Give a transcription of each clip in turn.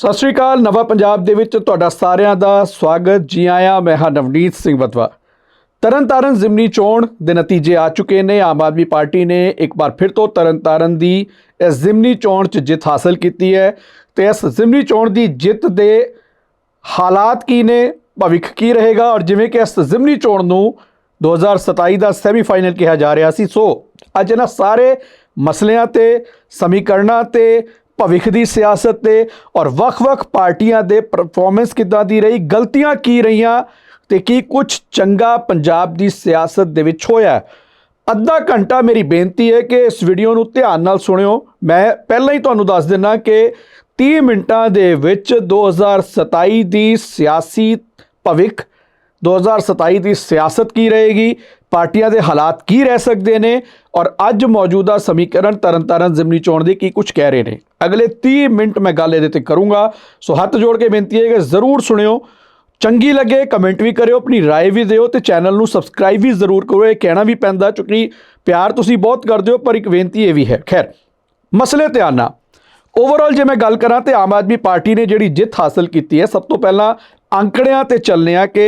ਸਤਿ ਸ਼੍ਰੀ ਅਕਾਲ, ਨਵਾਂ ਪੰਜਾਬ ਦੇ ਵਿੱਚ ਤੁਹਾਡਾ ਸਾਰਿਆਂ ਦਾ ਸਵਾਗਤ। ਜੀ ਆਇਆਂ, ਮੈਂ ਹਾਂ ਨਵਨੀਤ ਸਿੰਘ ਵਤਵਾ। ਤਰਨਤਾਰਨ ਜ਼ਿਮਨੀ ਚੋਣ ਦੇ ਨਤੀਜੇ ਆ ਚੁੱਕੇ ਨੇ। ਆਮ ਆਦਮੀ ਪਾਰਟੀ ਨੇ ਇੱਕ ਵਾਰ ਫਿਰ ਤੋਂ ਤਰਨਤਾਰਨ ਦੀ ਇਸ ਜ਼ਿਮਨੀ ਚੋਣ 'ਚ ਜਿੱਤ ਹਾਸਲ ਕੀਤੀ ਹੈ ਤੇ ਇਸ ਜ਼ਿਮਨੀ ਚੋਣ ਦੀ ਜਿੱਤ ਦੇ ਹਾਲਾਤ ਕੀ ਨੇ, ਭਵਿੱਖ ਕੀ ਰਹੇਗਾ ਔਰ ਜਿਵੇਂ ਕਿ ਇਸ ਜ਼ਿਮਨੀ ਚੋਣ ਨੂੰ 2027 ਦਾ ਸੈਮੀਫਾਈਨਲ ਕਿਹਾ ਜਾ ਰਿਹਾ ਸੀ। ਸੋ ਅੱਜ ਇਹਨਾਂ ਸਾਰੇ ਮਸਲਿਆਂ ਤੇ, ਸਮੀਕਰਨਾਂ ਤੇ ਭਵਿੱਖ ਦੀ ਸਿਆਸਤ ਤੇ ਔਰ ਵੱਖ-ਵੱਖ ਪਾਰਟੀਆਂ ਦੇ ਪਰਫਾਰਮੈਂਸ ਕਿੱਦਾਂ ਦੀ ਰਹੀ, ਗਲਤੀਆਂ ਕੀ ਰਹੀਆਂ ਤੇ ਕੀ ਕੁਝ ਚੰਗਾ ਪੰਜਾਬ ਦੀ ਸਿਆਸਤ ਦੇ ਵਿੱਚ ਹੋਇਆ। ਅੱਧਾ ਘੰਟਾ ਮੇਰੀ ਬੇਨਤੀ ਹੈ ਕਿ ਇਸ ਵੀਡੀਓ ਨੂੰ ਧਿਆਨ ਨਾਲ ਸੁਣਿਓ। ਮੈਂ ਪਹਿਲਾਂ ਹੀ ਤੁਹਾਨੂੰ ਦੱਸ ਦਿੰਨਾ ਕਿ 30 ਮਿੰਟਾਂ ਦੇ ਵਿੱਚ 2027 ਦੀ ਸਿਆਸੀ ਭਵਿੱਖ 2027 ਦੀ ਸਿਆਸਤ ਕੀ ਰਹੇਗੀ ਪਾਰਟੀਆਂ ਦੇ ਹਾਲਾਤ ਕੀ ਰਹਿ ਸਕਦੇ ਨੇ ਔਰ ਅੱਜ ਮੌਜੂਦਾ ਸਮੀਕਰਨ ਤਰਨਤਾਰਨ ਜ਼ਿਮਨੀ ਚੋਣ ਦੇ ਕੀ ਕੁਝ ਕਹਿ ਰਹੇ ਨੇ ਅਗਲੇ 30 ਮਿੰਟ ਮੈਂ ਗੱਲ ਇਹਦੇ ਤੇ ਕਰੂੰਗਾ ਸੋ ਹੱਥ ਜੋੜ ਕੇ ਬੇਨਤੀ ਹੈ ਕਿ ਜ਼ਰੂਰ ਸੁਣਿਓ ਚੰਗੀ ਲੱਗੇ ਕਮੈਂਟ ਵੀ ਕਰਿਓ ਆਪਣੀ رائے ਵੀ ਦਿਓ ਤੇ ਚੈਨਲ ਨੂੰ ਸਬਸਕ੍ਰਾਈਬ ਵੀ ਜ਼ਰੂਰ ਕਰੋ ਇਹ ਕਹਿਣਾ ਵੀ ਪੈਂਦਾ ਕਿਉਂਕਿ ਪਿਆਰ ਤੁਸੀਂ ਬਹੁਤ ਕਰਦੇ ਹੋ ਪਰ ਇੱਕ ਬੇਨਤੀ ਇਹ ਵੀ ਹੈ ਖੈਰ ਮਸਲੇ ਤੇ ਆਨਾ ਓਵਰਆਲ ਜੇ ਮੈਂ ਗੱਲ ਕਰਾਂ ਤੇ ਆਮ ਆਦਮੀ ਪਾਰਟੀ ਨੇ ਜਿਹੜੀ ਜਿੱਤ ਹਾਸਲ ਕੀਤੀ ਹੈ ਸਭ ਤੋਂ ਪਹਿਲਾਂ ਅੰਕੜਿਆਂ ਤੇ ਚੱਲਨੇ ਆ ਕਿ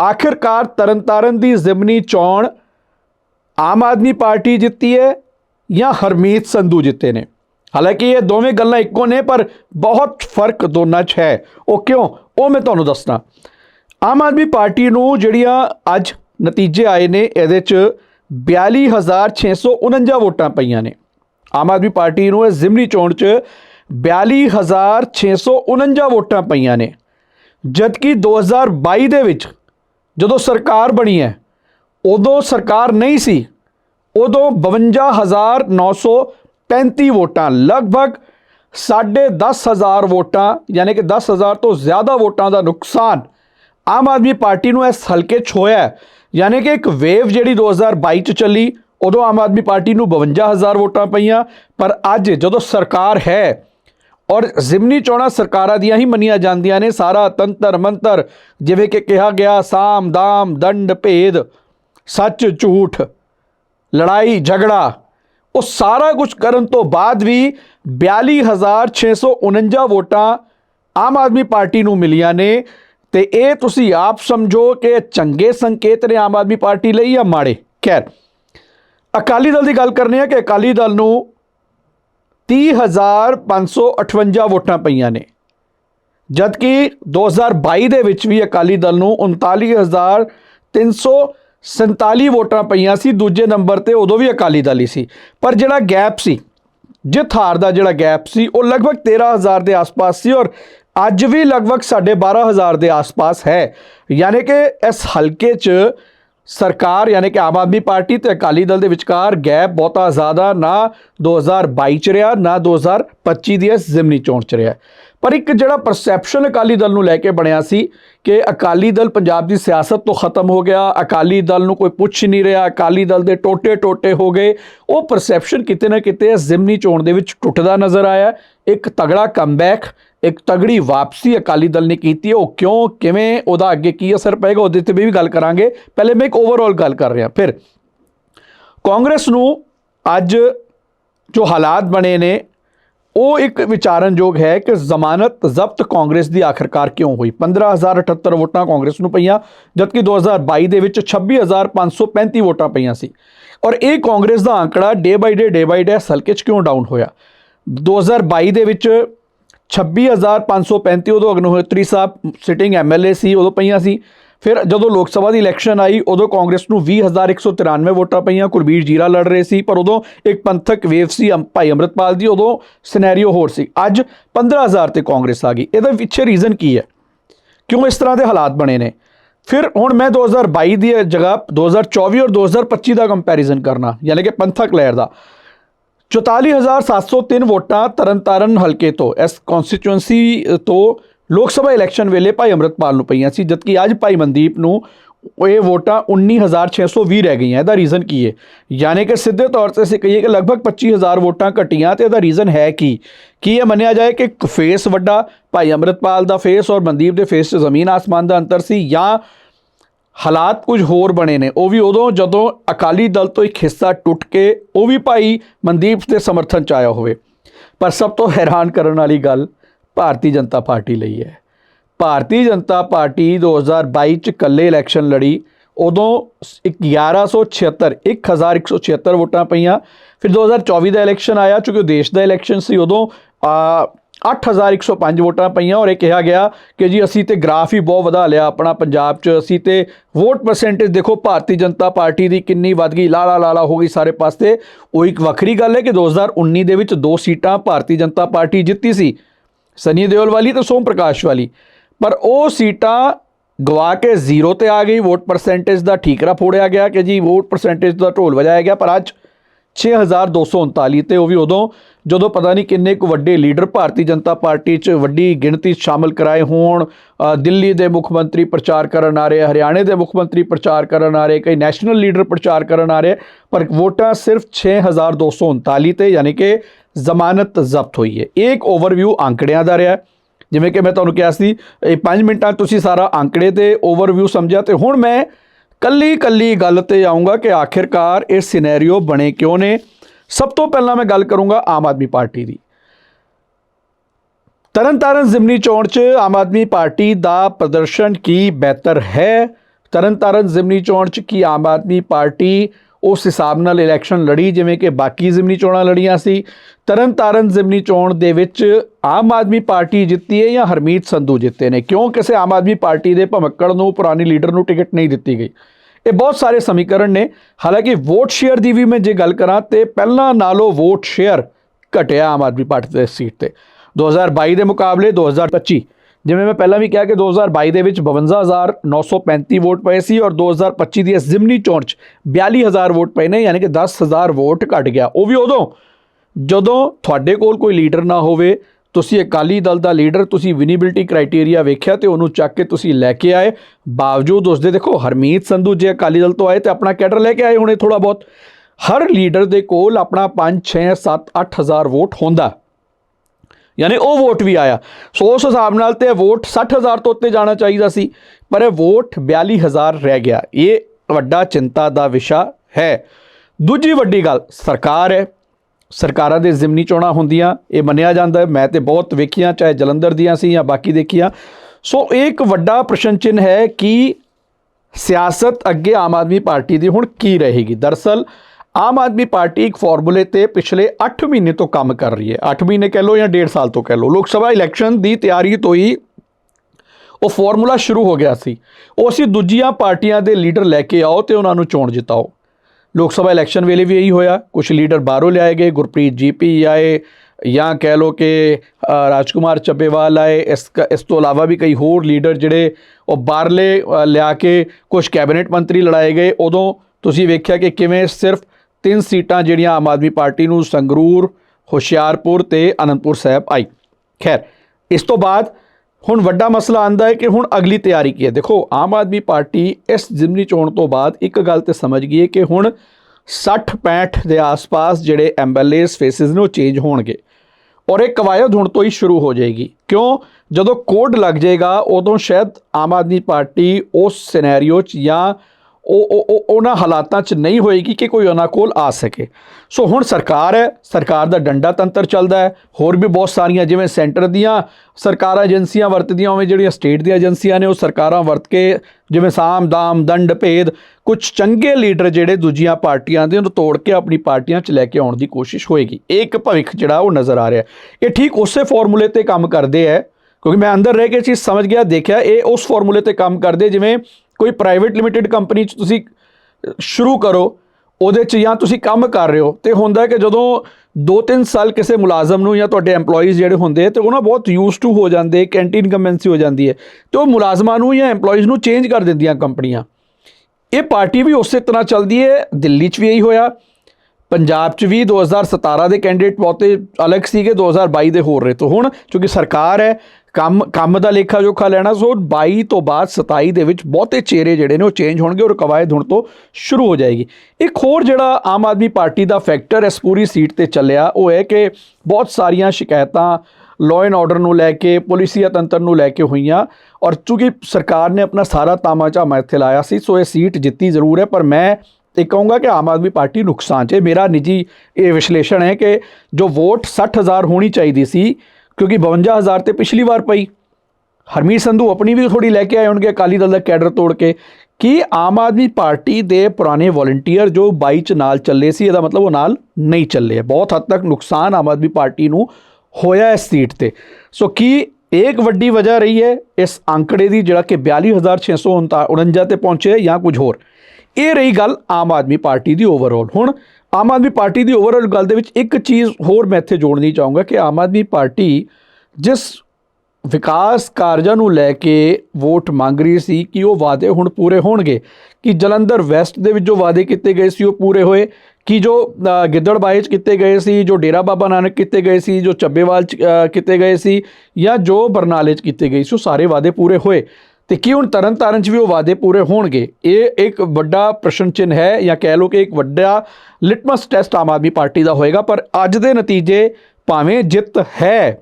ਆਖਿਰਕਾਰ ਤਰਨਤਾਰਨ ਦੀ ਜ਼ਿਮਨੀ ਚੋਣ ਆਮ ਆਦਮੀ ਪਾਰਟੀ ਜਿੱਤੀ ਹੈ ਜਾਂ ਹਰਮੀਤ ਸੰਧੂ ਜਿੱਤੇ ਨੇ? ਹਾਲਾਂਕਿ ਇਹ ਦੋਵੇਂ ਗੱਲਾਂ ਇੱਕੋ ਨੇ, ਪਰ ਬਹੁਤ ਫ਼ਰਕ ਦੋਨਾਂ 'ਚ ਹੈ। ਉਹ ਕਿਉਂ? ਉਹ ਮੈਂ ਤੁਹਾਨੂੰ ਦੱਸਣਾ ਆਮ ਆਦਮੀ ਪਾਰਟੀ ਨੂੰ ਜਿਹੜੀਆਂ ਅੱਜ ਨਤੀਜੇ ਆਏ ਨੇ, ਇਹਦੇ 'ਚ 42649 ਵੋਟਾਂ ਪਈਆਂ ਨੇ। ਆਮ ਆਦਮੀ ਪਾਰਟੀ ਨੂੰ ਇਸ ਜ਼ਿਮਨੀ ਚੋਣ 'ਚ 42649 ਵੋਟਾਂ ਪਈਆਂ ਨੇ। ਜਦਕਿ 2022 ਦੇ ਵਿੱਚ ਜਦੋਂ ਸਰਕਾਰ ਬਣੀ ਹੈ, ਉਦੋਂ ਸਰਕਾਰ ਨਹੀਂ ਸੀ, ਉਦੋਂ 52935 ਵੋਟਾਂ, ਲਗਭਗ ਸਾਢੇ ਦਸ ਹਜ਼ਾਰ ਵੋਟਾਂ, ਯਾਨੀ ਕਿ 10000 ਤੋਂ ਜ਼ਿਆਦਾ ਵੋਟਾਂ ਦਾ ਨੁਕਸਾਨ ਆਮ ਆਦਮੀ ਪਾਰਟੀ ਨੂੰ ਇਸ ਹਲਕੇ 'ਚ ਹੋਇਆ ਯਾਨੀ ਕਿ ਇੱਕ ਵੇਵ ਜਿਹੜੀ 2022 ਚ ਚੱਲੀ, ਉਦੋਂ ਆਮ ਆਦਮੀ ਪਾਰਟੀ ਨੂੰ 52000 ਵੋਟਾਂ ਪਈਆਂ, ਪਰ ਅੱਜ ਜਦੋਂ ਸਰਕਾਰ ਹੈ ਔਰ ਜ਼ਿਮਨੀ ਚੋਣਾਂ ਸਰਕਾਰਾਂ ਦੀਆਂ ਹੀ ਮੰਨੀਆਂ ਜਾਂਦੀਆਂ ਨੇ, ਸਾਰਾ ਤੰਤਰ ਮੰਤਰ, ਜਿਵੇਂ ਕਿ ਕਿਹਾ ਗਿਆ, ਸਾਮ, ਦਾਮ, ਦੰਡ, ਭੇਦ, ਸੱਚ, ਝੂਠ, ਲੜਾਈ, ਝਗੜਾ, ਉਹ ਸਾਰਾ ਕੁਝ ਕਰਨ ਤੋਂ ਬਾਅਦ ਵੀ 42649 ਵੋਟਾਂ ਆਮ ਆਦਮੀ ਪਾਰਟੀ ਨੂੰ ਮਿਲੀਆਂ ਨੇ। ਤੇ ਇਹ ਤੁਸੀਂ ਆਪ ਸਮਝੋ ਕਿ ਚੰਗੇ ਸੰਕੇਤ ਨੇ ਆਮ ਆਦਮੀ ਪਾਰਟੀ ਲਈ ਜਾਂ ਮਾੜੇ? ਖੈਰ, ਅਕਾਲੀ ਦਲ ਦੀ ਗੱਲ ਕਰਨੀ ਹੈ ਕਿ ਅਕਾਲੀ ਦਲ ਨੂੰ 30558 ਵੋਟਾਂ ਪਈਆਂ ਨੇ। ਜਦਕਿ 2022 ਦੇ ਵਿੱਚ ਵੀ ਅਕਾਲੀ ਦਲ ਨੂੰ 39347 ਵੋਟਾਂ ਪਈਆਂ ਸੀ, ਦੂਜੇ ਨੰਬਰ ਤੇ ਉਦੋਂ ਵੀ ਅਕਾਲੀ ਦਲ ਹੀ ਸੀ। ਪਰ ਜਿਹੜਾ ਗੈਪ ਸੀ, ਜਿੱਤ ਹਾਰ ਦਾ ਜਿਹੜਾ ਗੈਪ ਸੀ, ਉਹ ਲਗਭਗ 13000 ਦੇ ਆਸ-ਪਾਸ ਸੀ ਔਰ ਅੱਜ ਵੀ ਲਗਭਗ 12500 ਦੇ ਆਸ-ਪਾਸ ਹੈ। ਯਾਨੀ ਕਿ ਇਸ ਹਲਕੇ 'ਚ ਸਰਕਾਰ ਯਾਨੀ ਕਿ ਆਮ ਆਦਮੀ ਪਾਰਟੀ ਤੇ ਅਕਾਲੀ ਦਲ ਦੇ ਵਿਚਕਾਰ ਗੈਪ ਬਹੁਤਾ ਜ਼ਿਆਦਾ ਨਾ 2022 ਚ ਰਿਹਾ, ਨਾ 2025 ਦੀ ਇਸ ਜ਼ਿਮਨੀ ਚੋਣ ਚ ਰਿਹਾ। ਪਰ ਇੱਕ ਜਿਹੜਾ ਪਰਸੈਪਸ਼ਨ ਅਕਾਲੀ ਦਲ ਨੂੰ ਲੈ ਕੇ ਬਣਿਆ ਸੀ ਕਿ ਅਕਾਲੀ ਦਲ ਪੰਜਾਬ ਦੀ ਸਿਆਸਤ ਤੋਂ ਖਤਮ ਹੋ ਗਿਆ, ਅਕਾਲੀ ਦਲ ਨੂੰ ਕੋਈ ਪੁੱਛ ਨਹੀਂ ਰਿਹਾ, ਅਕਾਲੀ ਦਲ ਦੇ ਟੋਟੇ ਟੋਟੇ ਹੋ ਗਏ, ਉਹ ਪਰਸੈਪਸ਼ਨ ਕਿਤੇ ਨਾ ਕਿਤੇ ਇਸ ਜ਼ਿਮਨੀ ਚੋਣ ਦੇ ਵਿੱਚ ਟੁੱਟਦਾ ਨਜ਼ਰ ਆਇਆ। ਇੱਕ ਤਗੜਾ ਕਮਬੈਕ ਇੱਕ ਤਗੜੀ ਵਾਪਸੀ ਅਕਾਲੀ ਦਲ ਨੇ ਕੀਤੀ ਉਹ ਕਿਉਂ, ਕਿਵੇਂ, ਉਹਦਾ ਅੱਗੇ ਕੀ ਅਸਰ ਪਏਗਾ, ਉਹਦੇ ਤੇ ਵੀ ਗੱਲ ਕਰਾਂਗੇ। ਪਹਿਲੇ ਮੈਂ ਇੱਕ ਓਵਰਆਲ ਗੱਲ ਕਰ ਰਿਹਾ। ਫਿਰ ਕਾਂਗਰਸ ਨੂੰ ਅੱਜ ਜੋ ਹਾਲਾਤ ਬਣੇ ਨੇ, ਉਹ ਇੱਕ ਵਿਚਾਰਨਯੋਗ ਹੈ ਕਿ ਜ਼ਮਾਨਤ ਜ਼ਬਤ ਕਾਂਗਰਸ ਦੀ ਆਖਰਕਾਰ ਕਿਉਂ ਹੋਈ? 15078 ਵੋਟਾਂ ਕਾਂਗਰਸ ਨੂੰ ਪਈਆਂ, ਜਦਕਿ 2022 ਦੇ ਵਿੱਚ 26535 ਵੋਟਾਂ ਪਈਆਂ ਸੀ। ਔਰ ਇਹ ਕਾਂਗਰਸ ਦਾ ਅੰਕੜਾ ਡੇ ਬਾਈ ਡੇ ਡੇ ਬਾਈ ਡੇ ਹਲਕੇ 'ਚ ਕਿਉਂ ਡਾਊਨ ਹੋਇਆ? 2022 ਦੇ ਵਿੱਚ 26535 ਉਦੋਂ ਅਗਨੋਹਤਰੀ ਸਾਹਿਬ ਸਿਟਿੰਗ ਐਮਐਲਏ ਸੀ, ਉਦੋਂ ਪਈਆਂ ਸੀ। ਫਿਰ ਜਦੋਂ ਲੋਕ ਸਭਾ ਦੀ ਇਲੈਕਸ਼ਨ ਆਈ, ਉਦੋਂ ਕਾਂਗਰਸ ਨੂੰ 20193 ਵੋਟਾਂ ਪਈਆਂ, ਕੁਲਬੀਰ ਜੀਰਾ ਲੜ ਰਹੇ ਸੀ, ਪਰ ਉਦੋਂ ਇੱਕ ਪੰਥਕ ਵੇਵ ਸੀ ਅੰਮ- ਭਾਈ ਅੰਮ੍ਰਿਤਪਾਲ ਦੀ, ਉਦੋਂ ਸਿਨੈਰੀਓ ਹੋਰ ਸੀ। ਅੱਜ 15000 ਤੇ ਕਾਂਗਰਸ ਆ ਗਈ। ਇਹਦਾ ਪਿੱਛੇ ਰੀਜ਼ਨ ਕੀ ਹੈ? ਕਿਉਂ ਇਸ ਤਰ੍ਹਾਂ ਦੇ ਹਾਲਾਤ ਬਣੇ ਨੇ? ਫਿਰ ਹੁਣ ਮੈਂ 2022 ਦੀ ਜਗ੍ਹਾ 2024 ਔਰ 2025 ਦਾ ਕੰਪੈਰੀਜ਼ਨ ਕਰਨਾ, ਯਾਨੀ ਕਿ ਪੰਥਕ ਲਹਿਰ ਦਾ। 44703 ਵੋਟਾਂ ਤਰਨਤਾਰਨ ਹਲਕੇ ਤੋਂ ਇਸ ਕਨਸਟੀਚੁਐਂਸੀ ਤੋਂ ਲੋਕ ਸਭਾ ਇਲੈਕਸ਼ਨ ਵੇਲੇ ਭਾਈ ਅੰਮ੍ਰਿਤਪਾਲ ਨੂੰ ਪਈਆਂ ਸੀ ਜਦਕਿ ਅੱਜ ਭਾਈ ਮਨਦੀਪ ਨੂੰ ਇਹ ਵੋਟਾਂ 19620 ਰਹਿ ਗਈਆਂ ਇਹਦਾ ਰੀਜ਼ਨ ਕੀ ਹੈ ਯਾਨੀ ਕਿ ਸਿੱਧੇ ਤੌਰ ਤੇ ਅਸੀਂ ਕਹੀਏ ਕਿ ਲਗਭਗ 25000 ਵੋਟਾਂ ਘਟੀਆਂ ਤੇ ਇਹਦਾ ਰੀਜ਼ਨ ਹੈ ਕੀ ਕੀ ਇਹ ਮੰਨਿਆ ਜਾਏ ਕਿ ਇੱਕ ਫੇਸ ਵੱਡਾ ਭਾਈ ਅੰਮ੍ਰਿਤਪਾਲ ਦਾ ਫੇਸ ਔਰ ਮਨਦੀਪ ਦੇ ਫੇਸ 'ਚ ਜ਼ਮੀਨ ਆਸਮਾਨ ਦਾ ਅੰਤਰ ਸੀ ਜਾਂ ਹਾਲਾਤ ਕੁਝ ਹੋਰ ਬਣੇ ਨੇ। ਉਹ ਵੀ ਉਦੋਂ ਜਦੋਂ ਅਕਾਲੀ ਦਲ ਤੋਂ ਇੱਕ ਹਿੱਸਾ ਟੁੱਟ ਕੇ ਉਹ ਵੀ ਭਾਈ ਮਨਦੀਪ ਦੇ ਸਮਰਥਨ ਚ ਆਇਆ ਹੋਵੇ। ਪਰ ਸਭ ਤੋਂ ਹੈਰਾਨ ਕਰਨ ਵਾਲੀ ਗੱਲ ਭਾਰਤੀ ਜਨਤਾ ਪਾਰਟੀ ਲਈ ਹੈ। ਭਾਰਤੀ ਜਨਤਾ ਪਾਰਟੀ 2022 ਚ ਇਕੱਲੇ ਇਲੈਕਸ਼ਨ ਲੜੀ। ਉਦੋਂ ਸ- ਇੱਕ 1176 1176 ਵੋਟਾਂ ਪਈਆਂ। ਫਿਰ 2024 ਦਾ ਇਲੈਕਸ਼ਨ ਆਇਆ, ਕਿਉਂਕਿ ਉਹ ਦੇਸ਼ ਦਾ ਇਲੈਕਸ਼ਨ ਸੀ। ਉਦੋਂ 8105 ਵੋਟਾਂ ਪਈਆਂ ਔਰ ਇਹ ਕਿਹਾ ਗਿਆ ਕਿ ਜੀ ਅਸੀਂ ਤੇ ਗ੍ਰਾਫ ਹੀ ਬਹੁਤ ਵਧਾ ਲਿਆ ਆਪਣਾ ਪੰਜਾਬ 'ਚ। ਅਸੀਂ ਤੇ ਵੋਟ ਪਰਸੈਂਟੇਜ ਦੇਖੋ, ਭਾਰਤੀ ਜਨਤਾ ਪਾਰਟੀ ਦੀ ਕਿੰਨੀ ਵੱਧ ਗਈ। ਲਾਲਾ ਲਾਲਾ ਹੋ ਗਈ ਸਾਰੇ ਪਾਸੇ। ਉਹ ਇੱਕ ਵੱਖਰੀ ਗੱਲ ਹੈ ਕਿ 2019 ਦੇ ਵਿੱਚ ਦੋ ਸੀਟਾਂ ਭਾਰਤੀ ਜਨਤਾ ਪਾਰਟੀ ਜਿੱਤੀ ਸੀ। ਸਨੀ ਦਿਓਲ ਵਾਲੀ ਤੇ ਸੋਮ ਪ੍ਰਕਾਸ਼ ਵਾਲੀ। ਪਰ ਉਹ ਸੀਟਾਂ ਗਵਾ ਕੇ ਜ਼ੀਰੋ ਤੇ ਆ ਗਈ। ਵੋਟ ਪਰਸੈਂਟੇਜ ਦਾ ਠੀਕਰਾ ਫੋੜਿਆ ਗਿਆ ਕਿ ਜੀ ਵੋਟ ਪਰਸੈਂਟੇਜ ਦਾ ਢੋਲ ਵਜਾਇਆ ਗਿਆ। ਪਰ ਅੱਜ 6239 ਤੇ ਉਹ ਵੀ ਉਦੋਂ, ਜਦੋਂ ਪਤਾ ਨਹੀਂ ਕਿੰਨੇ ਕੁ ਵੱਡੇ ਲੀਡਰ ਭਾਰਤੀ ਜਨਤਾ ਪਾਰਟੀ 'ਚ ਵੱਡੀ ਗਿਣਤੀ 'ਚ ਸ਼ਾਮਲ ਕਰਾਏ ਹੋਣ ਦਿੱਲੀ ਦੇ ਮੁੱਖ ਮੰਤਰੀ ਪ੍ਰਚਾਰ ਕਰਨ ਆ ਰਹੇ, ਹਰਿਆਣੇ ਦੇ ਮੁੱਖ ਮੰਤਰੀ ਪ੍ਰਚਾਰ ਕਰਨ ਆ ਰਹੇ, ਕਈ ਨੈਸ਼ਨਲ ਲੀਡਰ ਪ੍ਰਚਾਰ ਕਰਨ ਆ ਰਹੇ, ਪਰ ਵੋਟਾਂ ਸਿਰਫ 6239 ਤੇ ਯਾਨੀ ਕਿ ਜ਼ਮਾਨਤ ਜ਼ਬਤ ਹੋਈ ਹੈ। ਇਹ ਇੱਕ ਓਵਰਵਿਊ ਅੰਕੜਿਆਂ ਦਾ ਰਿਹਾ। ਜਿਵੇਂ ਕਿ ਮੈਂ ਤੁਹਾਨੂੰ ਕਿਹਾ ਸੀ, ਇਹ 5 ਮਿੰਟਾਂ 'ਚ ਤੁਸੀਂ ਸਾਰਾ ਅੰਕੜੇ ਤੇ ਓਵਰਵਿਊ ਸਮਝਿਆ ਤੇ ਹੁਣ ਮੈਂ ਕੱਲੀ ਕੱਲੀ ਗੱਲ ਤੇ ਆਉਂਗਾ ਕਿ ਆਖਿਰਕਾਰ ਇਹ ਸਿਨੈਰੀਓ ਬਣੇ ਕਿਉਂ ਨੇ? ਸਭ ਤੋਂ ਪਹਿਲਾਂ ਮੈਂ ਗੱਲ ਕਰੂੰਗਾ ਆਮ ਆਦਮੀ ਪਾਰਟੀ ਦੀ। ਤਰਨਤਾਰਨ ਜ਼ਿਮਨੀ ਚੋਣ 'ਚ ਆਮ ਆਦਮੀ ਪਾਰਟੀ ਦਾ ਪ੍ਰਦਰਸ਼ਨ ਕੀ ਬਿਹਤਰ ਹੈ? ਤਰਨਤਾਰਨ ਜ਼ਿਮਨੀ ਚੋਣ 'ਚ ਕੀ ਆਮ ਆਦਮੀ ਪਾਰਟੀ ਉਸ ਹਿਸਾਬ ਨਾਲ ਇਲੈਕਸ਼ਨ ਲੜੀ, ਜਿਵੇਂ ਕਿ ਬਾਕੀ ਜ਼ਿਮਨੀ ਚੋਣਾਂ ਲੜੀਆਂ ਸੀ। ਤਰਨਤਾਰਨ ਜ਼ਿਮਨੀ ਚੋਣ ਦੇ ਵਿੱਚ ਆਮ ਆਦਮੀ ਪਾਰਟੀ ਜਿੱਤੀ ਹੈ ਜਾਂ ਹਰਮੀਤ ਸੰਧੂ ਜਿੱਤੇ ਨੇ? ਕਿਉਂ ਕਿਸੇ ਆਮ ਆਦਮੀ ਪਾਰਟੀ ਦੇ ਭਮੱਕੜ ਨੂੰ, ਪੁਰਾਣੀ ਲੀਡਰ ਨੂੰ ਟਿਕਟ ਨਹੀਂ ਦਿੱਤੀ ਗਈ? ਇਹ ਬਹੁਤ ਸਾਰੇ ਸਮੀਕਰਨ ਨੇ। ਹਾਲਾਂਕਿ ਵੋਟ ਸ਼ੇਅਰ ਦੀ ਵੀ ਮੈਂ ਜੇ ਗੱਲ ਕਰਾਂ ਤੇ ਪਹਿਲਾਂ ਨਾਲੋਂ ਵੋਟ ਸ਼ੇਅਰ ਘਟਿਆ ਆਮ ਆਦਮੀ ਪਾਰਟੀ ਦੇ ਸੀਟ ਤੇ। 2022 ਦੇ ਮੁਕਾਬਲੇ 2025 ਜਿਵੇਂ ਮੈਂ ਪਹਿਲਾਂ ਵੀ ਕਿਹਾ ਕਿ 2022 ਦੇ ਵਿੱਚ 52935 ਵੋਟ ਪਏ ਸੀ ਔਰ 2025 ਦੀ ਇਸ ਜ਼ਿਮਨੀ ਚੋਣ 'ਚ 42000 ਵੋਟ ਪਏ ਨੇ, ਯਾਨੀ ਕਿ 10000 ਵੋਟ ਘਟ ਗਿਆ। ਉਹ ਵੀ ਉਦੋਂ, ਜਦੋਂ ਤੁਹਾਡੇ ਕੋਲ ਕੋਈ ਲੀਡਰ ਨਾ ਹੋਵੇ, ਤੁਸੀਂ ਅਕਾਲੀ ਦਲ ਦਾ ਲੀਡਰ, ਤੁਸੀਂ ਵਿਨੀਬਿਲਟੀ ਕ੍ਰਾਈਟੇਰੀਆ ਵੇਖਿਆ ਤੇ ਉਹਨੂੰ ਚੱਕ ਕੇ ਤੁਸੀਂ ਲੈ ਕੇ ਆਏ। ਬਾਵਜੂਦ ਉਸਦੇ ਦੇਖੋ, ਹਰਮੀਤ ਸੰਧੂ ਜੇ ਅਕਾਲੀ ਦਲ ਤੋਂ ਆਏ ਤੇ ਆਪਣਾ ਕੈਡਰ ਲੈ ਕੇ ਆਏ ਹੋਣੇ ਥੋੜਾ ਬਹੁਤ। ਹਰ ਲੀਡਰ ਦੇ ਕੋਲ ਆਪਣਾ 5 6 7 8000 ਵੋਟ ਹੁੰਦਾ। ਯਾਨੀ ਉਹ ਵੋਟ ਵੀ ਆਇਆ। ਸੋ ਉਸ ਹਿਸਾਬ ਨਾਲ ਤੇ ਇਹ ਵੋਟ 60000 ਤੋਂ ਉੱਤੇ ਜਾਣਾ ਚਾਹੀਦਾ ਸੀ, ਪਰ ਇਹ ਵੋਟ 42000 ਰਹਿ ਗਿਆ। ਇਹ ਵੱਡਾ ਚਿੰਤਾ ਦਾ ਵਿਸ਼ਾ ਹੈ। ਦੂਜੀ ਵੱਡੀ ਗੱਲ, ਸਰਕਾਰ ਹੈ। ਸਰਕਾਰਾਂ ਦੇ ਜ਼ਿਮਨੀ ਚੋਣਾਂ ਹੁੰਦੀਆਂ, ਇਹ ਮੰਨਿਆ ਜਾਂਦਾ ਮੈਂ ਤੇ ਬਹੁਤ ਵੇਖੀਆਂ, ਚਾਹੇ ਜਲੰਧਰ ਦੀਆਂ ਸੀ ਜਾਂ ਬਾਕੀ ਦੇਖੀਆਂ। ਸੋ ਇਹ ਇੱਕ ਵੱਡਾ ਪ੍ਰਸ਼ਨ ਚਿੰਨ੍ਹ ਹੈ ਕਿ ਸਿਆਸਤ ਅੱਗੇ ਆਮ ਆਦਮੀ ਪਾਰਟੀ ਦੀ ਹੁਣ ਕੀ ਰਹੇਗੀ? ਦਰਸਲ ਆਮ ਆਦਮੀ ਪਾਰਟੀ ਇੱਕ ਫਾਰਮੂਲੇ ਤੇ ਪਿਛਲੇ 8 ਮਹੀਨੇ ਤੋਂ ਕੰਮ ਕਰ ਰਹੀ ਹੈ। 8 ਮਹੀਨੇ ਕਹਿ ਲਓ ਜਾਂ 1.5 ਸਾਲ ਤੋਂ ਕਹਿ ਲਓ। ਲੋਕ ਸਭਾ ਇਲੈਕਸ਼ਨ ਦੀ ਤਿਆਰੀ ਤੋਂ ਹੀ ਉਹ ਫਾਰਮੂਲਾ ਸ਼ੁਰੂ ਹੋ ਗਿਆ ਸੀ। ਉਹ ਅਸੀਂ ਦੂਜੀਆਂ ਪਾਰਟੀਆਂ ਦੇ ਲੀਡਰ ਲੈ ਕੇ ਆਓ ਤੇ ਉਹਨਾਂ ਨੂੰ ਚੋਣ ਜਿਤਾਓ। ਲੋਕ ਸਭਾ ਇਲੈਕਸ਼ਨ ਵੇਲੇ ਵੀ ਇਹੀ ਹੋਇਆ। ਕੁਝ ਲੀਡਰ ਬਾਹਰੋਂ ਲਿਆਏ ਗਏ। ਗੁਰਪ੍ਰੀਤ ਜੀਪੀ ਆਏ ਜਾਂ ਕਹਿ ਲਓ ਕਿ ਅ, ਰਾਜਕੁਮਾਰ ਚੱਬੇਵਾਲ ਆਏ। ਇਸ ਕ- ਇਸ ਤੋਂ ਇਲਾਵਾ ਵੀ ਕਈ ਹੋਰ ਲੀਡਰ ਜਿਹੜੇ ਉਹ ਬਾਹਰਲੇ ਲਿਆ ਕੇ ਕੁਝ ਕੈਬਨਿਟ ਮੰਤਰੀ ਲੜਾਏ ਗਏ। ਉਦੋਂ ਤੁਸੀਂ ਵੇਖਿਆ ਕਿ ਕਿਵੇਂ ਸਿਰਫ ਤਿੰਨ ਸੀਟਾਂ ਜਿਹੜੀਆਂ ਆਮ ਆਦਮੀ ਪਾਰਟੀ ਨੂੰ ਸੰਗਰੂਰ, ਹੁਸ਼ਿਆਰਪੁਰ ਤੇ ਅਨੰਦਪੁਰ ਸਾਹਿਬ ਆਈ। ਖੈਰ, ਇਸ ਤੋਂ ਬਾਅਦ ਹੁਣ ਵੱਡਾ ਮਸਲਾ ਆਂਦਾ ਹੈ ਕਿ ਹੁਣ ਅਗਲੀ ਤਿਆਰੀ ਕੀ ਹੈ। ਦੇਖੋ, ਆਮ ਆਦਮੀ ਪਾਰਟੀ ਇਸ ਜ਼ਿਮਨੀ ਚੋਣ ਤੋਂ ਬਾਅਦ ਇੱਕ ਗੱਲ ਤੇ ਸਮਝ ਗਈ ਹੈ ਕਿ ਹੁਣ 60 65 ਦੇ ਆਸ-ਪਾਸ ਜਿਹੜੇ ਐਮਐਲਏਸ ਫੇਸਿਸ ਨੇ ਉਹ ਚੇਂਜ ਹੋਣਗੇ ਔਰ ਇਹ ਕਵਾਇਦ ਹੁਣ ਤੋਂ ਹੀ ਸ਼ੁਰੂ ਹੋ ਜਾਏਗੀ। ਕਿਉਂ? ਜਦੋਂ ਕੋਡ ਲੱਗ ਜਾਏਗਾ, ਉਦੋਂ ਸ਼ਾਇਦ ਆਮ ਆਦਮੀ ਪਾਰਟੀ ਉਸ ਸਿਨੈਰੀਓ 'ਚ ਜਾਂ ਉਹ ਉਹ- ਉਹਨਾਂ ਹਾਲਾਤਾਂ 'ਚ ਨਹੀਂ ਹੋਏਗੀ ਕਿ ਕੋਈ ਉਹਨਾਂ ਕੋਲ ਆ ਸਕੇ। ਸੋ ਹੁਣ ਸਰਕਾਰ ਹੈ, ਸਰਕਾਰ ਦਾ ਡੰਡਾ ਤੰਤਰ ਚੱਲਦਾ ਹੈ। ਹੋਰ ਵੀ ਬਹੁਤ ਸਾਰੀਆਂ ਜਿਵੇਂ ਸੈਂਟਰ ਦੀਆਂ ਸਰਕਾਰਾਂ ਏਜੰਸੀਆਂ ਵਰਤਦੀਆਂ ਹੋਵੇ ਜਿਹੜੀਆਂ ਸਟੇਟ ਦੀਆਂ ਏਜੰਸੀਆਂ ਨੇ, ਉਹ ਸਰਕਾਰਾਂ ਵਰਤ ਕੇ ਜਿਵੇਂ ਸਾਮ, ਦਾਮ, ਦੰਡ, ਭੇਦ ਕੁਝ ਚੰਗੇ ਲੀਡਰ ਜਿਹੜੇ ਦੂਜੀਆਂ ਪਾਰਟੀਆਂ ਦੇ, ਉਹਨੂੰ ਤੋੜ ਕੇ ਆਪਣੀ ਪਾਰਟੀਆਂ 'ਚ ਲੈ ਕੇ ਆਉਣ ਦੀ ਕੋਸ਼ਿਸ਼ ਹੋਏਗੀ। ਇਹ ਇੱਕ ਭਵਿੱਖ ਜਿਹੜਾ ਉਹ ਨਜ਼ਰ ਆ ਰਿਹਾ ਇਹ ਠੀਕ ਉਸੇ ਫਾਰਮੂਲੇ ਤੇ ਕੰਮ ਕਰਦੇ ਹੈ, ਕਿਉਂਕਿ ਮੈਂ ਅੰਦਰ ਰਹਿ ਕੇ ਚੀਜ਼ ਸਮਝ ਗਿਆ, ਦੇਖਿਆ, ਇਹ ਉਸ ਫਾਰਮੂਲੇ ਤੇ ਕੰਮ ਕਰਦੇ ਜਿਵੇਂ ਕੋਈ ਪ੍ਰਾਈਵੇਟ ਲਿਮਿਟਿਡ ਕੰਪਨੀ 'ਚ ਤੁਸੀਂ ਸ਼ੁਰੂ ਕਰੋ, ਉਹਦੇ 'ਚ ਜਾਂ ਤੁਸੀਂ ਕੰਮ ਕਰ ਰਹੇ ਹੋ, ਤੇ ਹੁੰਦਾ ਕਿ ਜਦੋਂ 2-3 ਸਾਲ ਕਿਸੇ ਮੁਲਾਜ਼ਮ ਨੂੰ ਜਾਂ ਤੁਹਾਡੇ EMPLOYEES ਜਿਹੜੇ ਹੁੰਦੇ ਆ, ਤੇ ਉਹਨਾਂ ਬਹੁਤ ਯੂਜ਼ ਟੂ ਹੋ ਜਾਂਦੇ ਕੈਂਟੀਨ ਕੰਮੈਂਸੀ ਹੋ ਜਾਂਦੀ ਹੈ, ਤੇ ਉਹ ਮੁਲਾਜ਼ਮਾਂ ਨੂੰ ਜਾਂ EMPLOYEES ਨੂੰ ਚੇਂਜ ਕਰ ਦਿੰਦੀਆਂ ਕੰਪਨੀਆਂ। ਇਹ ਪਾਰਟੀ ਵੀ ਉਸੇ ਤਰ੍ਹਾਂ ਚੱਲਦੀ ਹੈ, ਦਿੱਲੀ 'ਚ ਵੀ ਇਹੀ ਹੋਇਆ, ਪੰਜਾਬ 'ਚ ਵੀ 2017 ਦੇ ਕੈਂਡੀਡੇਟ ਬਹੁਤੇ ਅਲੱਗ ਸੀਗੇ 2022 ਦੇ ਹੋਰ ਰਹੇ, ਤੋਂ ਹੁਣ ਕਿਉਂਕਿ ਸਰਕਾਰ ਹੈ ਕੰਮ ਕੰਮ ਦਾ ਲੇਖਾ ਜੋਖਾ ਲੈਣਾ, ਸੋ 22 ਤੋਂ ਬਾਅਦ 27 ਦੇ ਵਿੱਚ ਬਹੁਤੇ ਚਿਹਰੇ ਜਿਹੜੇ ਨੇ ਉਹ ਚੇਂਜ ਹੋਣਗੇ ਔਰ ਕਵਾਇਦ ਹੁਣ ਤੋਂ ਸ਼ੁਰੂ ਹੋ ਜਾਏਗੀ। ਇੱਕ ਹੋਰ ਜਿਹੜਾ ਆਮ ਆਦਮੀ ਪਾਰਟੀ ਦਾ ਫੈਕਟਰ ਇਸ ਪੂਰੀ ਸੀਟ ਤੇ ਚੱਲਿਆ, ਉਹ ਹੈ ਕਿ ਬਹੁਤ ਸਾਰੀਆਂ ਸ਼ਿਕਾਇਤਾਂ ਲਾਅ ਐਂਡ ਆਰਡਰ ਨੂੰ ਲੈ ਕੇ ਪੁਲਿਸੀਆ ਤੰਤਰ ਨੂੰ ਲੈ ਕੇ ਹੋਈਆਂ ਔਰ ਚੂੰਕਿ ਸਰਕਾਰ ਨੇ ਆਪਣਾ ਸਾਰਾ ਤਾਮਾਝਾਮਾ ਇੱਥੇ ਲਾਇਆ ਸੀ, ਸੋ ਇਹ ਸੀਟ ਜਿੱਤੀ ਜ਼ਰੂਰ ਹੈ, ਪਰ ਮੈਂ ਇਹ ਕਹੂੰਗਾ ਕਿ ਆਮ ਆਦਮੀ ਪਾਰਟੀ ਨੁਕਸਾਨ 'ਚ ਮੇਰਾ ਨਿੱਜੀ ਇਹ ਵਿਸ਼ਲੇਸ਼ਣ ਹੈ ਕਿ ਜੋ ਵੋਟ 60000 ਹੋਣੀ ਚਾਹੀਦੀ ਸੀ ਕਿਉਂਕਿ 52000 ਤੇ ਪਿਛਲੀ ਵਾਰ ਪਈ। ਹਰਮੀਤ ਸੰਧੂ ਆਪਣੀ ਵੀ ਥੋੜੀ ਲੈ ਕੇ ਆਏ ਹੋਣਗੇ ਅਕਾਲੀ ਦਲ ਦਾ ਕੈਡਰ ਤੋੜ ਕੇ। ਕਿ ਆਮ ਆਦਮੀ ਪਾਰਟੀ ਦੇ ਪੁਰਾਣੇ ਵੋਲੰਟੀਅਰ ਜੋ 22 ਚ ਨਾਲ ਚੱਲੇ ਸੀ, ਇਹਦਾ ਮਤਲਬ ਉਹ ਨਾਲ ਨਹੀਂ ਚੱਲੇ ਬਹੁਤ ਹੱਦ ਤੱਕ ਨੁਕਸਾਨ ਆਮ ਆਦਮੀ ਪਾਰਟੀ ਨੂੰ ਹੋਇਆ ਇਸ ਸੀਟ ਤੇ। ਸੋ ਕੀ ਇਹ ਇੱਕ ਵੱਡੀ ਵਜ੍ਹਾ ਰਹੀ ਹੈ ਇਸ ਅੰਕੜੇ ਦੀ, ਜਿਹੜਾ ਕਿ 42649 ਤੇ ਪਹੁੰਚੇ ਜਾਂ ਕੁਝ ਹੋਰ? ਇਹ ਰਹੀ ਗੱਲ ਆਮ ਆਦਮੀ ਪਾਰਟੀ ਦੀ ਓਵਰਆਲ ਹੁਣ ਆਮ ਆਦਮੀ ਪਾਰਟੀ ਦੀ ਓਵਰਆਲ ਗੱਲ ਦੇ ਵਿੱਚ ਇੱਕ ਚੀਜ਼ ਹੋਰ ਮੈਂ ਇੱਥੇ ਜੋੜਨੀ ਚਾਹੂੰਗਾ ਕਿ ਆਮ ਆਦਮੀ ਪਾਰਟੀ ਜਿਸ ਵਿਕਾਸ ਕਾਰਜਾਂ ਨੂੰ ਲੈ ਕੇ ਵੋਟ ਮੰਗ ਰਹੀ ਸੀ ਕਿ ਉਹ ਵਾਅਦੇ ਹੁਣ ਪੂਰੇ ਹੋਣਗੇ ਕਿ ਜਲੰਧਰ ਵੈਸਟ ਦੇ ਵਿੱਚ ਜੋ ਵਾਅਦੇ ਕੀਤੇ ਗਏ ਸੀ ਉਹ ਪੂਰੇ ਹੋਏ ਕਿ ਜੋ ਅ, ਗਿੱਦੜਬਾਏ 'ਚ ਕੀਤੇ ਗਏ ਸੀ ਜੋ ਡੇਰਾ ਬਾਬਾ ਨਾਨਕ ਕੀਤੇ ਗਏ ਸੀ ਜੋ ਚੱਬੇਵਾਲ 'ਚ ਕੀਤੇ ਗਏ ਸੀ ਜਾਂ ਜੋ ਬਰਨਾਲੇ 'ਚ ਕੀਤੇ ਗਏ ਸੀ ਉਹ ਸਾਰੇ ਵਾਅਦੇ ਪੂਰੇ ਹੋਏ। ਤੇ ਕੀ ਹੁਣ ਤਰਨਤਾਰਨ 'ਚ ਵੀ ਉਹ ਵਾਅਦੇ ਪੂਰੇ ਹੋਣਗੇ? ਇਹ ਇੱਕ ਵੱਡਾ ਪ੍ਰਸ਼ਨ ਚਿੰਨ੍ਹ ਹੈ ਜਾਂ ਕਹਿ ਲਓ ਕਿ ਇੱਕ ਵੱਡਾ litmus test Aam Aadmi party ਦਾ ਹੋਏਗਾ, ਪਰ ਅੱਜ ਦੇ ਨਤੀਜੇ ਭਾਵੇਂ ਜਿੱਤ ਹੈ,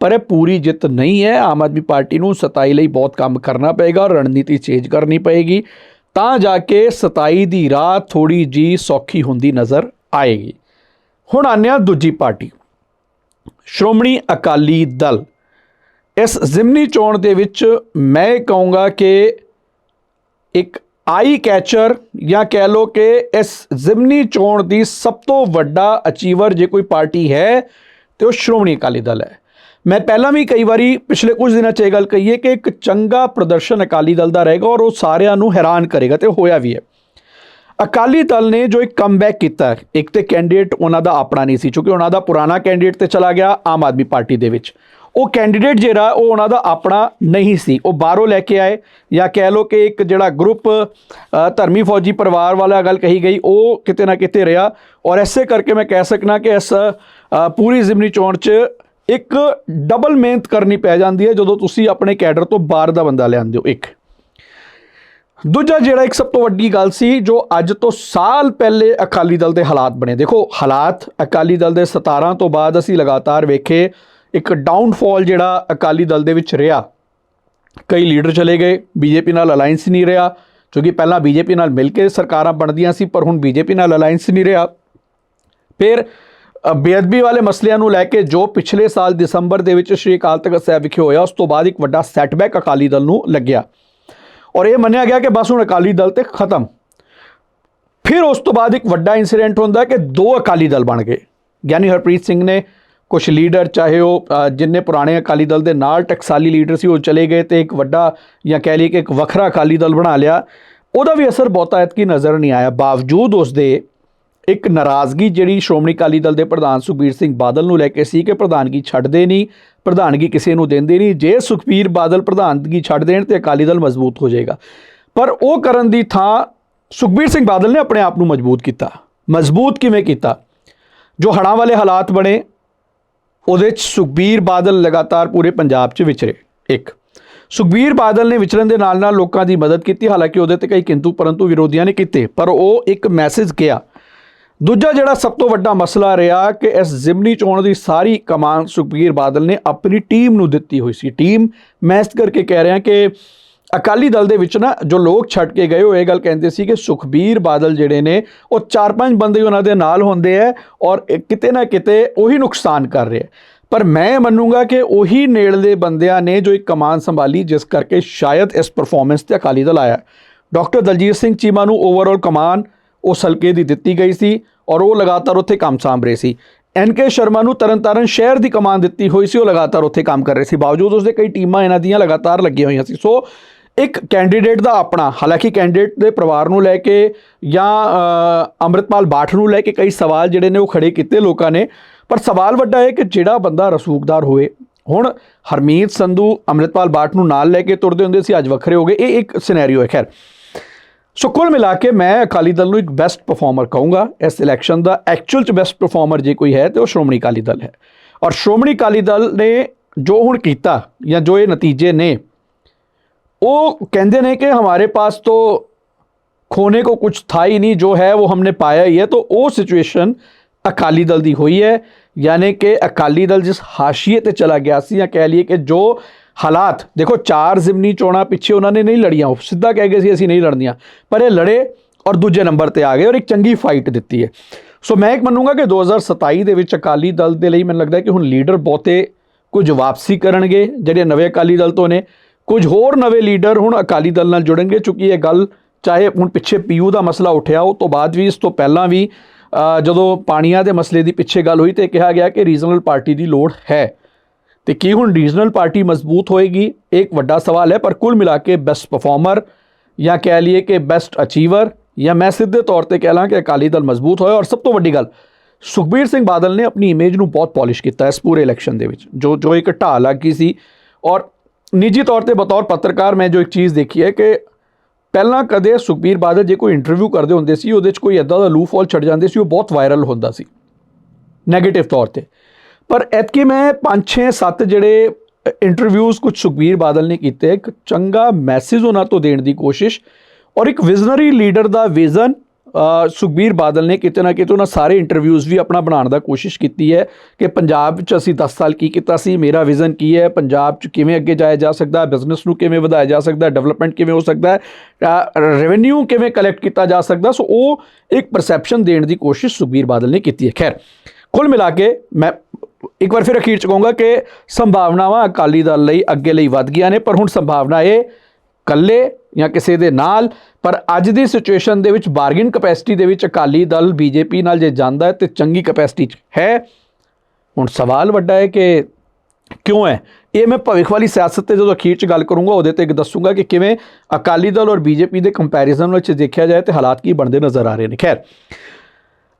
ਪਰ ਇਹ ਪੂਰੀ ਜਿੱਤ ਨਹੀਂ ਹੈ। ਆਮ ਆਦਮੀ ਪਾਰਟੀ ਨੂੰ 27 ਲਈ ਬਹੁਤ ਕੰਮ ਕਰਨਾ ਪਏਗਾ, ਰਣਨੀਤੀ ਚੇਂਜ ਕਰਨੀ ਪਏਗੀ, ਤਾਂ ਜਾ ਕੇ 27 ਦੀ ਰਾਹ ਥੋੜੀ ਜੀ ਸੌਖੀ ਹੁੰਦੀ ਨਜ਼ਰ ਆਏਗੀ। ਹੁਣ ਆਉਂਦੇ ਹਾਂ ਦੂਜੀ ਪਾਰਟੀ। ਸ਼੍ਰੋਮਣੀ ਅਕਾਲੀ ਦਲ ਇਸ ਜ਼ਿਮਨੀ ਚੋਣ ਦੇ ਵਿੱਚ ਮੈਂ ਇਹ ਕਹੂੰਗਾ ਕਿ ਇੱਕ ਆਈ ਕੈਚਰ ਜਾਂ ਕਹਿ ਲੋ ਕਿ ਇਸ ਜ਼ਿਮਨੀ ਚੋਣ ਦੀ ਸਭ ਤੋਂ ਵੱਡਾ ਅਚੀਵਰ ਜੇ ਕੋਈ ਪਾਰਟੀ ਹੈ ਤੇ ਉਹ ਸ਼੍ਰੋਮਣੀ ਅਕਾਲੀ ਦਲ ਹੈ। ਮੈਂ ਪਹਿਲਾਂ ਵੀ ਕਈ ਵਾਰੀ ਪਿਛਲੇ ਕੁਝ ਦਿਨਾਂ 'ਚ ਇਹ ਗੱਲ ਕਹੀ ਹੈ ਕਿ ਇੱਕ ਚੰਗਾ ਪ੍ਰਦਰਸ਼ਨ ਅਕਾਲੀ ਦਲ ਦਾ ਰਹੇਗਾ ਔਰ ਉਹ ਸਾਰਿਆਂ ਨੂੰ ਹੈਰਾਨ ਕਰੇਗਾ ਤੇ ਹੋਇਆ ਵੀ ਹੈ। ਅਕਾਲੀ ਦਲ ਨੇ ਜੋ ਇੱਕ ਕਮਬੈਕ ਕੀਤਾ ਇੱਕ ਤੇ ਕੈਂਡੀਡੇਟ ਉਹਨਾਂ ਦਾ ਆਪਣਾ ਨਹੀਂ ਸੀ, ਕਿਉਂਕਿ ਉਹਨਾਂ ਦਾ ਪੁਰਾਣਾ ਕੈਂਡੀਡੇਟ ਤੇ ਚਲਾ ਗਿਆ ਆਮ ਆਦਮੀ ਪਾਰਟੀ ਦੇ ਵਿੱਚ। ਉਹ ਕੈਂਡੀਡੇਟ ਜਿਹੜਾ, ਉਹ ਉਹਨਾਂ ਦਾ ਆਪਣਾ ਨਹੀਂ ਸੀ। ਉਹ ਬਾਹਰੋਂ ਲੈ ਕੇ ਆਏ ਜਾਂ ਕਹਿ ਲਓ ਕਿ ਇੱਕ ਜਿਹੜਾ ਗਰੁੱਪ ਧਰਮੀ ਫੌਜੀ ਪਰਿਵਾਰ ਵਾਲਾ ਗੱਲ ਕਹੀ ਗਈ, ਉਹ ਕਿਤੇ ਨਾ ਕਿਤੇ ਰਿਹਾ। ਔਰ ਐਸੇ ਕਰਕੇ ਮੈਂ ਕਹਿ ਸਕਣਾ ਕਿ ਇਸ ਪੂਰੀ ਜ਼ਿਮਨੀ ਚੋਣ 'ਚ ਇੱਕ ਡਬਲ ਮਿਹਨਤ ਕਰਨੀ ਪੈ ਜਾਂਦੀ ਹੈ ਜਦੋਂ ਤੁਸੀਂ ਆਪਣੇ ਕੈਡਰ ਤੋਂ ਬਾਹਰ ਦਾ ਬੰਦਾ ਲਿਆਉਂਦੇ ਹੋ, ਇੱਕ। ਦੂਜਾ ਜਿਹੜਾ ਇੱਕ ਸਭ ਤੋਂ ਵੱਡੀ ਗੱਲ ਸੀ, ਜੋ ਅੱਜ ਤੋਂ ਸਾਲ ਪਹਿਲੇ ਅਕਾਲੀ ਦਲ ਦੇ ਹਾਲਾਤ ਬਣੇ। ਦੇਖੋ, ਹਾਲਾਤ ਅਕਾਲੀ ਦਲ ਦੇ 17 ਤੋਂ ਬਾਅਦ ਅਸੀਂ ਲਗਾਤਾਰ ਵੇਖੇ ਇੱਕ ਡਾਊਨਫਾਲ ਜਿਹੜਾ ਅਕਾਲੀ ਦਲ ਦੇ ਵਿੱਚ ਰਿਹਾ। ਕਈ ਲੀਡਰ ਚਲੇ ਗਏ, ਬੀਜੇਪੀ ਨਾਲ ਅਲਾਈਅੰਸ ਨਹੀਂ ਰਿਹਾ, ਕਿਉਂਕਿ ਪਹਿਲਾਂ ਬੀਜੇਪੀ ਨਾਲ ਮਿਲ ਕੇ ਸਰਕਾਰਾਂ ਬਣਦੀਆਂ ਸੀ, ਪਰ ਹੁਣ ਬੀਜੇਪੀ ਨਾਲ ਅਲਾਈਅੰਸ ਨਹੀਂ ਰਿਹਾ। ਫਿਰ ਬੇਅਦਬੀ ਵਾਲੇ ਮਸਲਿਆਂ ਨੂੰ ਲੈ ਕੇ ਜੋ ਪਿਛਲੇ ਸਾਲ ਦਸੰਬਰ ਦੇ ਵਿੱਚ ਸ਼੍ਰੀ ਅਕਾਲ ਤਖਤ ਸਾਹਿਬ ਵਿਖੇ ਹੋਇਆ, ਉਸ ਤੋਂ ਬਾਅਦ ਇੱਕ ਵੱਡਾ ਸੈਟਬੈਕ ਅਕਾਲੀ ਦਲ ਨੂੰ ਲੱਗਿਆ। ਔਰ ਇਹ ਮੰਨਿਆ ਗਿਆ ਕਿ ਬਸ ਹੁਣ ਅਕਾਲੀ ਦਲ ਤੇ ਖਤਮ। ਫਿਰ ਉਸ ਤੋਂ ਬਾਅਦ ਇੱਕ ਵੱਡਾ ਇਨਸੀਡੈਂਟ ਹੁੰਦਾ ਕਿ ਦੋ ਅਕਾਲੀ ਦਲ ਬਣ ਗਏ। ਗਿਆਨੀ ਹਰਪ੍ਰੀਤ ਸਿੰਘ ਨੇ ਕੁਝ ਲੀਡਰ, ਚਾਹੇ ਉਹ ਜਿੰਨੇ ਪੁਰਾਣੇ ਅਕਾਲੀ ਦਲ ਦੇ ਨਾਲ ਟਕਸਾਲੀ ਲੀਡਰ ਸੀ, ਉਹ ਚਲੇ ਗਏ ਤੇ ਇੱਕ ਵੱਡਾ ਜਾਂ ਕਹਿ ਲਈਏ ਕਿ ਇੱਕ ਵੱਖਰਾ ਅਕਾਲੀ ਦਲ ਬਣਾ ਲਿਆ। ਉਹਦਾ ਵੀ ਅਸਰ ਬਹੁਤਾ ਐਤਕੀ ਨਜ਼ਰ ਨਹੀਂ ਆਇਆ। ਬਾਵਜੂਦ ਉਸ ਦੇ ਇੱਕ ਨਾਰਾਜ਼ਗੀ ਜਿਹੜੀ ਸ਼੍ਰੋਮਣੀ ਅਕਾਲੀ ਦਲ ਦੇ ਪ੍ਰਧਾਨ ਸੁਖਬੀਰ ਸਿੰਘ ਬਾਦਲ ਨੂੰ ਲੈ ਕੇ ਸੀ ਕਿ ਪ੍ਰਧਾਨਗੀ ਛੱਡਦੇ ਨਹੀਂ, ਪ੍ਰਧਾਨਗੀ ਕਿਸੇ ਨੂੰ ਦਿੰਦੇ ਨਹੀਂ। ਜੇ ਸੁਖਬੀਰ ਬਾਦਲ ਪ੍ਰਧਾਨਗੀ ਛੱਡ ਦੇਣ ਤੇ ਅਕਾਲੀ ਦਲ ਮਜ਼ਬੂਤ ਹੋ ਜਾਏਗਾ। ਪਰ ਉਹ ਕਰਨ ਦੀ ਥਾਂ ਸੁਖਬੀਰ ਸਿੰਘ ਬਾਦਲ ਨੇ ਆਪਣੇ ਆਪ ਨੂੰ ਮਜ਼ਬੂਤ ਕੀਤਾ। ਮਜ਼ਬੂਤ ਕਿਵੇਂ ਕੀਤਾ? ਜੋ ਹੜ੍ਹਾਂ ਵਾਲੇ ਹਾਲਾਤ ਬਣੇ ਉਹਦੇ ਚ ਸੁਖਬੀਰ ਬਾਦਲ ਲਗਾਤਾਰ ਪੂਰੇ ਪੰਜਾਬ 'ਚ ਵਿਚਰੇ ਇੱਕ, ਸੁਖਬੀਰ ਬਾਦਲ ਨੇ ਵਿਚਰਨ ਦੇ ਨਾਲ ਨਾਲ ਲੋਕਾਂ ਦੀ ਮਦਦ ਕੀਤੀ, ਹਾਲਾਂਕਿ ਉਹਦੇ ਤੇ ਕਈ ਕਿੰਤੂ ਪਰੰਤੂ ਵਿਰੋਧੀਆਂ ਨੇ ਕੀਤੇ, ਪਰ ਉਹ ਇੱਕ ਮੈਸੇਜ ਗਿਆ। ਦੂਜਾ ਜਿਹੜਾ ਸਭ ਤੋਂ ਵੱਡਾ ਮਸਲਾ ਰਿਹਾ ਕਿ ਇਸ ਜ਼ਿਮਨੀ ਚੋਣ ਦੀ ਸਾਰੀ ਕਮਾਨ ਸੁਖਬੀਰ ਬਾਦਲ ਨੇ ਆਪਣੀ ਟੀਮ ਨੂੰ ਦਿੱਤੀ ਹੋਈ ਸੀ। ਟੀਮ, ਮੈਂ ਇਸ ਕਰਕੇ ਕਹਿ ਰਿਹਾ ਕਿ ਅਕਾਲੀ ਦਲ ਦੇ ਵਿੱਚ ਨਾ ਜੋ ਲੋਕ ਛੱਡ ਕੇ ਗਏ ਉਹ ਇਹ ਗੱਲ ਕਹਿੰਦੇ ਸੀ ਕਿ ਸੁਖਬੀਰ ਬਾਦਲ ਜਿਹੜੇ ਨੇ, ਉਹ ਚਾਰ ਪੰਜ ਬੰਦੇ ਉਹਨਾਂ ਦੇ ਨਾਲ ਹੁੰਦੇ ਆ ਔਰ ਕਿਤੇ ਨਾ ਕਿਤੇ ਉਹੀ ਨੁਕਸਾਨ ਕਰ ਰਹੇ ਆ। ਪਰ ਮੈਂ ਮੰਨੂੰਗਾ ਕਿ ਉਹੀ ਨੇੜਲੇ ਬੰਦਿਆਂ ਨੇ ਜੋ ਇੱਕ ਕਮਾਨ ਸੰਭਾਲੀ, ਜਿਸ ਕਰਕੇ ਸ਼ਾਇਦ ਇਸ ਪਰਫਾਰਮੈਂਸ ਤੇ ਅਕਾਲੀ ਦਲ ਆਇਆ। ਡਾਕਟਰ ਦਲਜੀਤ ਸਿੰਘ ਚੀਮਾ ਨੂੰ ਓਵਰਆਲ ਕਮਾਨ ਉਸ ਹਲਕੇ ਦੀ ਦਿੱਤੀ ਗਈ ਸੀ ਔਰ ਉਹ ਲਗਾਤਾਰ ਉੱਥੇ ਕੰਮ ਸਾਂਭ ਰਹੇ ਸੀ। ਐਨ ਕੇ ਸ਼ਰਮਾ ਨੂੰ ਤਰਨਤਾਰਨ ਸ਼ਹਿਰ ਦੀ ਕਮਾਨ ਦਿੱਤੀ ਹੋਈ ਸੀ, ਉਹ ਲਗਾਤਾਰ ਉੱਥੇ ਕੰਮ ਕਰ ਰਹੇ ਸੀ। ਬਾਵਜੂਦ ਉਸਦੇ ਕਈ ਟੀਮਾਂ ਇਹਨਾਂ ਦੀਆਂ ਲਗਾਤਾਰ ਲੱਗੀਆਂ ਹੋਈਆਂ ਸੀ। ਸੋ ਇੱਕ ਕੈਂਡੀਡੇਟ ਦਾ ਆਪਣਾ ਹਾਲਾਂਕਿ ਕੈਂਡੀਡੇਟ ਦੇ ਪਰਿਵਾਰ ਨੂੰ ਲੈ ਕੇ ਜਾਂ ਅ, ਅੰਮ੍ਰਿਤਪਾਲ ਬਾਠ ਨੂੰ ਲੈ ਕੇ ਕਈ ਸਵਾਲ ਜਿਹੜੇ ਨੇ ਉਹ ਖੜੇ ਕੀਤੇ ਲੋਕਾਂ ਨੇ ਪਰ ਸਵਾਲ ਵੱਡਾ ਹੈ ਕਿ ਜਿਹੜਾ ਬੰਦਾ ਰਸੂਖਦਾਰ ਹੋਵੇ ਹੁਣ ਹਰਮੀਤ ਸੰਧੂ ਅੰਮ੍ਰਿਤਪਾਲ ਬਾਠ ਨੂੰ ਨਾਲ ਲੈ ਕੇ ਤੁਰਦੇ ਹੁੰਦੇ ਸੀ ਅੱਜ ਵੱਖਰੇ ਹੋ ਗਏ ਇਹ ਇੱਕ ਸਿਨੈਰੀਓ ਹੈ ਖੈਰ। ਸੋ ਕੁੱਲ ਮਿਲਾ ਕੇ ਮੈਂ ਅਕਾਲੀ ਦਲ ਨੂੰ ਇੱਕ ਬੈਸਟ ਪਰਫਾਰਮਰ ਕਹੂੰਗਾ ਇਸ ਇਲੈਕਸ਼ਨ ਦਾ ਐਕਚੁਅਲ ਚ ਬੈਸਟ ਪਰਫਾਰਮਰ ਜੇ ਕੋਈ ਹੈ ਤੇ ਉਹ ਸ਼੍ਰੋਮਣੀ ਅਕਾਲੀ ਦਲ ਹੈ। ਔਰ ਸ਼੍ਰੋਮਣੀ ਅਕਾਲੀ ਦਲ ਨੇ ਜੋ ਹੁਣ ਕੀਤਾ ਜਾਂ ਜੋ ਇਹ ਨਤੀਜੇ ਨੇ ਉਹ ਕਹਿੰਦੇ ਨੇ ਕਿ हमारे पास तो खोने को कुछ था ही नहीं जो है वो हमने पाया ही है तो ਉਹ ਸਿਚੁਏਸ਼ਨ ਅਕਾਲੀ ਦਲ ਦੀ ਹੋਈ ਹੈ ਯਾਨੀ ਕਿ ਅਕਾਲੀ ਦਲ ਜਿਸ ਹਾਸ਼ੀਏ ਤੇ ਚਲਾ ਗਿਆ ਸੀ ਜਾਂ ਕਹਿ ਲਈਏ ਕਿ ਜੋ ਹਾਲਾਤ ਦੇਖੋ ਚਾਰ ਜ਼ਿਮਨੀ ਚੋਣਾਂ ਪਿੱਛੇ ਉਹਨਾਂ ਨੇ ਨਹੀਂ ਲੜੀਆਂ ਉਹ ਸਿੱਧਾ ਕਹਿ ਗਏ ਸੀ ਅਸੀਂ ਨਹੀਂ ਲੜਨੀਆਂ ਪਰ ਇਹ ਲੜੇ ਔਰ ਦੂਜੇ ਨੰਬਰ ਤੇ ਆ ਗਏ ਔਰ ਇੱਕ ਚੰਗੀ ਫਾਈਟ ਦਿੱਤੀ ਹੈ ਸੋ ਮੈਂ ਇੱਕ ਮੰਨੂੰਗਾ ਕਿ 2027 ਦੇ ਵਿੱਚ ਅਕਾਲੀ ਦਲ ਦੇ ਲਈ ਮੈਨੂੰ ਲੱਗਦਾ ਹੈ ਕਿ ਹੁਣ ਲੀਡਰ ਬਹੁਤੇ ਕੁਝ ਵਾਪਸੀ ਕਰਨਗੇ ਜਿਹੜੇ ਨਵੇਂ ਅਕਾਲੀ ਦਲ ਤੋਂ ਨੇ ਕੁਝ ਹੋਰ ਨਵੇਂ ਲੀਡਰ ਹੁਣ ਅਕਾਲੀ ਦਲ ਨਾਲ ਜੁੜਨਗੇ, ਕਿਉਂਕਿ ਇਹ ਗੱਲ ਚਾਹੇ ਹੁਣ ਪਿੱਛੇ ਪੀਯੂ ਦਾ ਮਸਲਾ ਉੱਠਿਆ, ਉਹ ਤੋਂ ਬਾਅਦ ਵੀ, ਇਸ ਤੋਂ ਪਹਿਲਾਂ ਵੀ ਜਦੋਂ ਪਾਣੀਆਂ ਦੇ ਮਸਲੇ ਦੀ ਪਿੱਛੇ ਗੱਲ ਹੋਈ ਤੇ ਕਿਹਾ ਗਿਆ ਕਿ ਰੀਜਨਲ ਪਾਰਟੀ ਦੀ ਲੋੜ ਹੈ। ਤੇ ਕੀ ਹੁਣ ਰੀਜਨਲ ਪਾਰਟੀ ਮਜ਼ਬੂਤ ਹੋਏਗੀ? ਇਹ ਇੱਕ ਵੱਡਾ ਸਵਾਲ ਹੈ, ਪਰ ਕੁੱਲ ਮਿਲਾ ਕੇ ਬੈਸਟ ਪਰਫਾਰਮਰ ਜਾਂ ਕਹਿ ਲਈਏ ਕਿ ਬੈਸਟ ਅਚੀਵਰ, ਜਾਂ ਮੈਂ ਸਿੱਧੇ ਤੌਰ ਤੇ ਕਹਿ ਲਾਂ ਕਿ ਅਕਾਲੀ ਦਲ ਮਜ਼ਬੂਤ ਹੋਇਆ। ਔਰ ਸਭ ਤੋਂ ਵੱਡੀ ਗੱਲ, ਸੁਖਬੀਰ ਸਿੰਘ ਬਾਦਲ ਨੇ ਆਪਣੀ ਇਮੇਜ ਨੂੰ ਬਹੁਤ ਪਾਲਿਸ਼ ਕੀਤਾ ਇਸ ਪੂਰੇ ਇਲੈਕਸ਼ਨ ਦੇ ਵਿੱਚ, ਜੋ ਜੋ ਇੱਕ ਢਾਹ ਲੱਗ ਗਈ ਸੀ। ਔਰ ਨਿੱਜੀ ਤੌਰ ਤੇ ਬਤੌਰ ਪੱਤਰਕਾਰ ਮੈਂ ਜੋ ਇੱਕ ਚੀਜ਼ ਦੇਖੀ ਹੈ ਕਿ ਪਹਿਲਾਂ ਕਦੇ ਸੁਖਬੀਰ ਬਾਦਲ ਜੇ ਕੋਈ ਇੰਟਰਵਿਊ ਕਰਦੇ ਹੁੰਦੇ ਸੀ ਉਹਦੇ 'ਚ ਕੋਈ ਐਦਾਂ ਦਾ ਲੂ ਹੋਲ ਛੱਡ ਜਾਂਦੇ ਸੀ ਉਹ ਬਹੁਤ ਵਾਇਰਲ ਹੁੰਦਾ ਸੀ ਨੈਗੇਟਿਵ ਤੌਰ ਤੇ ਪਰ ਐਤਕੀ ਮੈਂ 5 6 7 ਜਿਹੜੇ ਇੰਟਰਵਿਊਜ਼ ਕੁਝ ਸੁਖਬੀਰ ਬਾਦਲ ਨੇ ਕੀਤੇ ਇੱਕ ਚੰਗਾ ਮੈਸੇਜ ਉਹਨਾਂ ਤੋਂ ਦੇਣ ਦੀ ਕੋਸ਼ਿਸ਼ ਔਰ ਇੱਕ ਵਿਜ਼ਨਰੀ ਲੀਡਰ ਦਾ ਵਿਜ਼ਨ ਸੁਖਬੀਰ ਬਾਦਲ ਨੇ ਕਿਤੇ ਨਾ ਕਿਤੇ ਉਹਨਾਂ ਸਾਰੇ ਇੰਟਰਵਿਊਜ਼ ਵੀ ਆਪਣਾ ਬਣਾਉਣ ਦਾ ਕੋਸ਼ਿਸ਼ ਕੀਤੀ ਹੈ ਕਿ ਪੰਜਾਬ 'ਚ ਅਸੀਂ 10 ਸਾਲ ਕੀ ਕੀਤਾ ਸੀ, ਮੇਰਾ ਵਿਜ਼ਨ ਕੀ ਹੈ, ਪੰਜਾਬ 'ਚ ਕਿਵੇਂ ਅੱਗੇ ਜਾਇਆ ਜਾ ਸਕਦਾ ਹੈ ਬਿਜ਼ਨਸ ਨੂੰ ਕਿਵੇਂ ਵਧਾਇਆ ਜਾ ਸਕਦਾ ਹੈ ਡਿਵੈਲਪਮੈਂਟ ਕਿਵੇਂ ਹੋ ਸਕਦਾ ਹੈ ਰੈਵਨਿਊ ਕਿਵੇਂ ਕਲੈਕਟ ਕੀਤਾ ਜਾ ਸਕਦਾ, ਸੋ ਉਹ ਇੱਕ ਪਰਸੈਪਸ਼ਨ ਦੇਣ ਦੀ ਕੋਸ਼ਿਸ਼ ਸੁਖਬੀਰ ਬਾਦਲ ਨੇ ਕੀਤੀ ਹੈ। ਖੈਰ, ਕੁੱਲ ਮਿਲਾ ਕੇ ਮੈਂ ਇੱਕ ਵਾਰ ਫਿਰ ਅਖੀਰ ਚ ਕਹੂੰਗਾ ਕਿ ਸੰਭਾਵਨਾਵਾਂ ਅਕਾਲੀ ਦਲ ਲਈ ਅੱਗੇ ਲਈ ਵੱਧ ਗਈਆਂ ਨੇ, ਪਰ ਹੁਣ ਸੰਭਾਵਨਾ ਇਹ ਕੱਲੇ ਜਾਂ ਕਿਸੇ ਦੇ ਨਾਲ ਪਰ ਅੱਜ ਦੀ ਸਿਚੁਏਸ਼ਨ ਦੇ ਵਿੱਚ ਬਾਰਗੇਨ ਕਪੈਸਿਟੀ ਦੇ ਵਿੱਚ ਅਕਾਲੀ ਦਲ ਬੀਜੇਪੀ ਨਾਲ ਜੇ ਜਾਂਦਾ ਹੈ ਤੇ ਚੰਗੀ ਕਪੈਸਿਟੀ ਚ ਹੈ। ਹੁਣ ਸਵਾਲ ਵੱਡਾ ਹੈ ਕਿ ਕਿਉਂ ਹੈ? ਇਹ ਮੈਂ ਭਵਿੱਖ ਵਾਲੀ ਸਿਆਸਤ ਤੇ ਜਦੋਂ ਅਖੀਰ ਚ ਗੱਲ ਕਰੂੰਗਾ ਉਹਦੇ ਤੇ ਇੱਕ ਦੱਸੂਗਾ ਕਿ ਕਿਵੇਂ ਅਕਾਲੀ ਦਲ ਔਰ ਬੀਜੇਪੀ ਦੇ ਕੰਪੈਰੀਜ਼ਨ ਵਿੱਚ ਦੇਖਿਆ ਜਾਏ ਤੇ ਹਾਲਾਤ ਕੀ ਬਣਦੇ ਨਜ਼ਰ ਆ ਰਹੇ ਨੇ। ਖੈਰ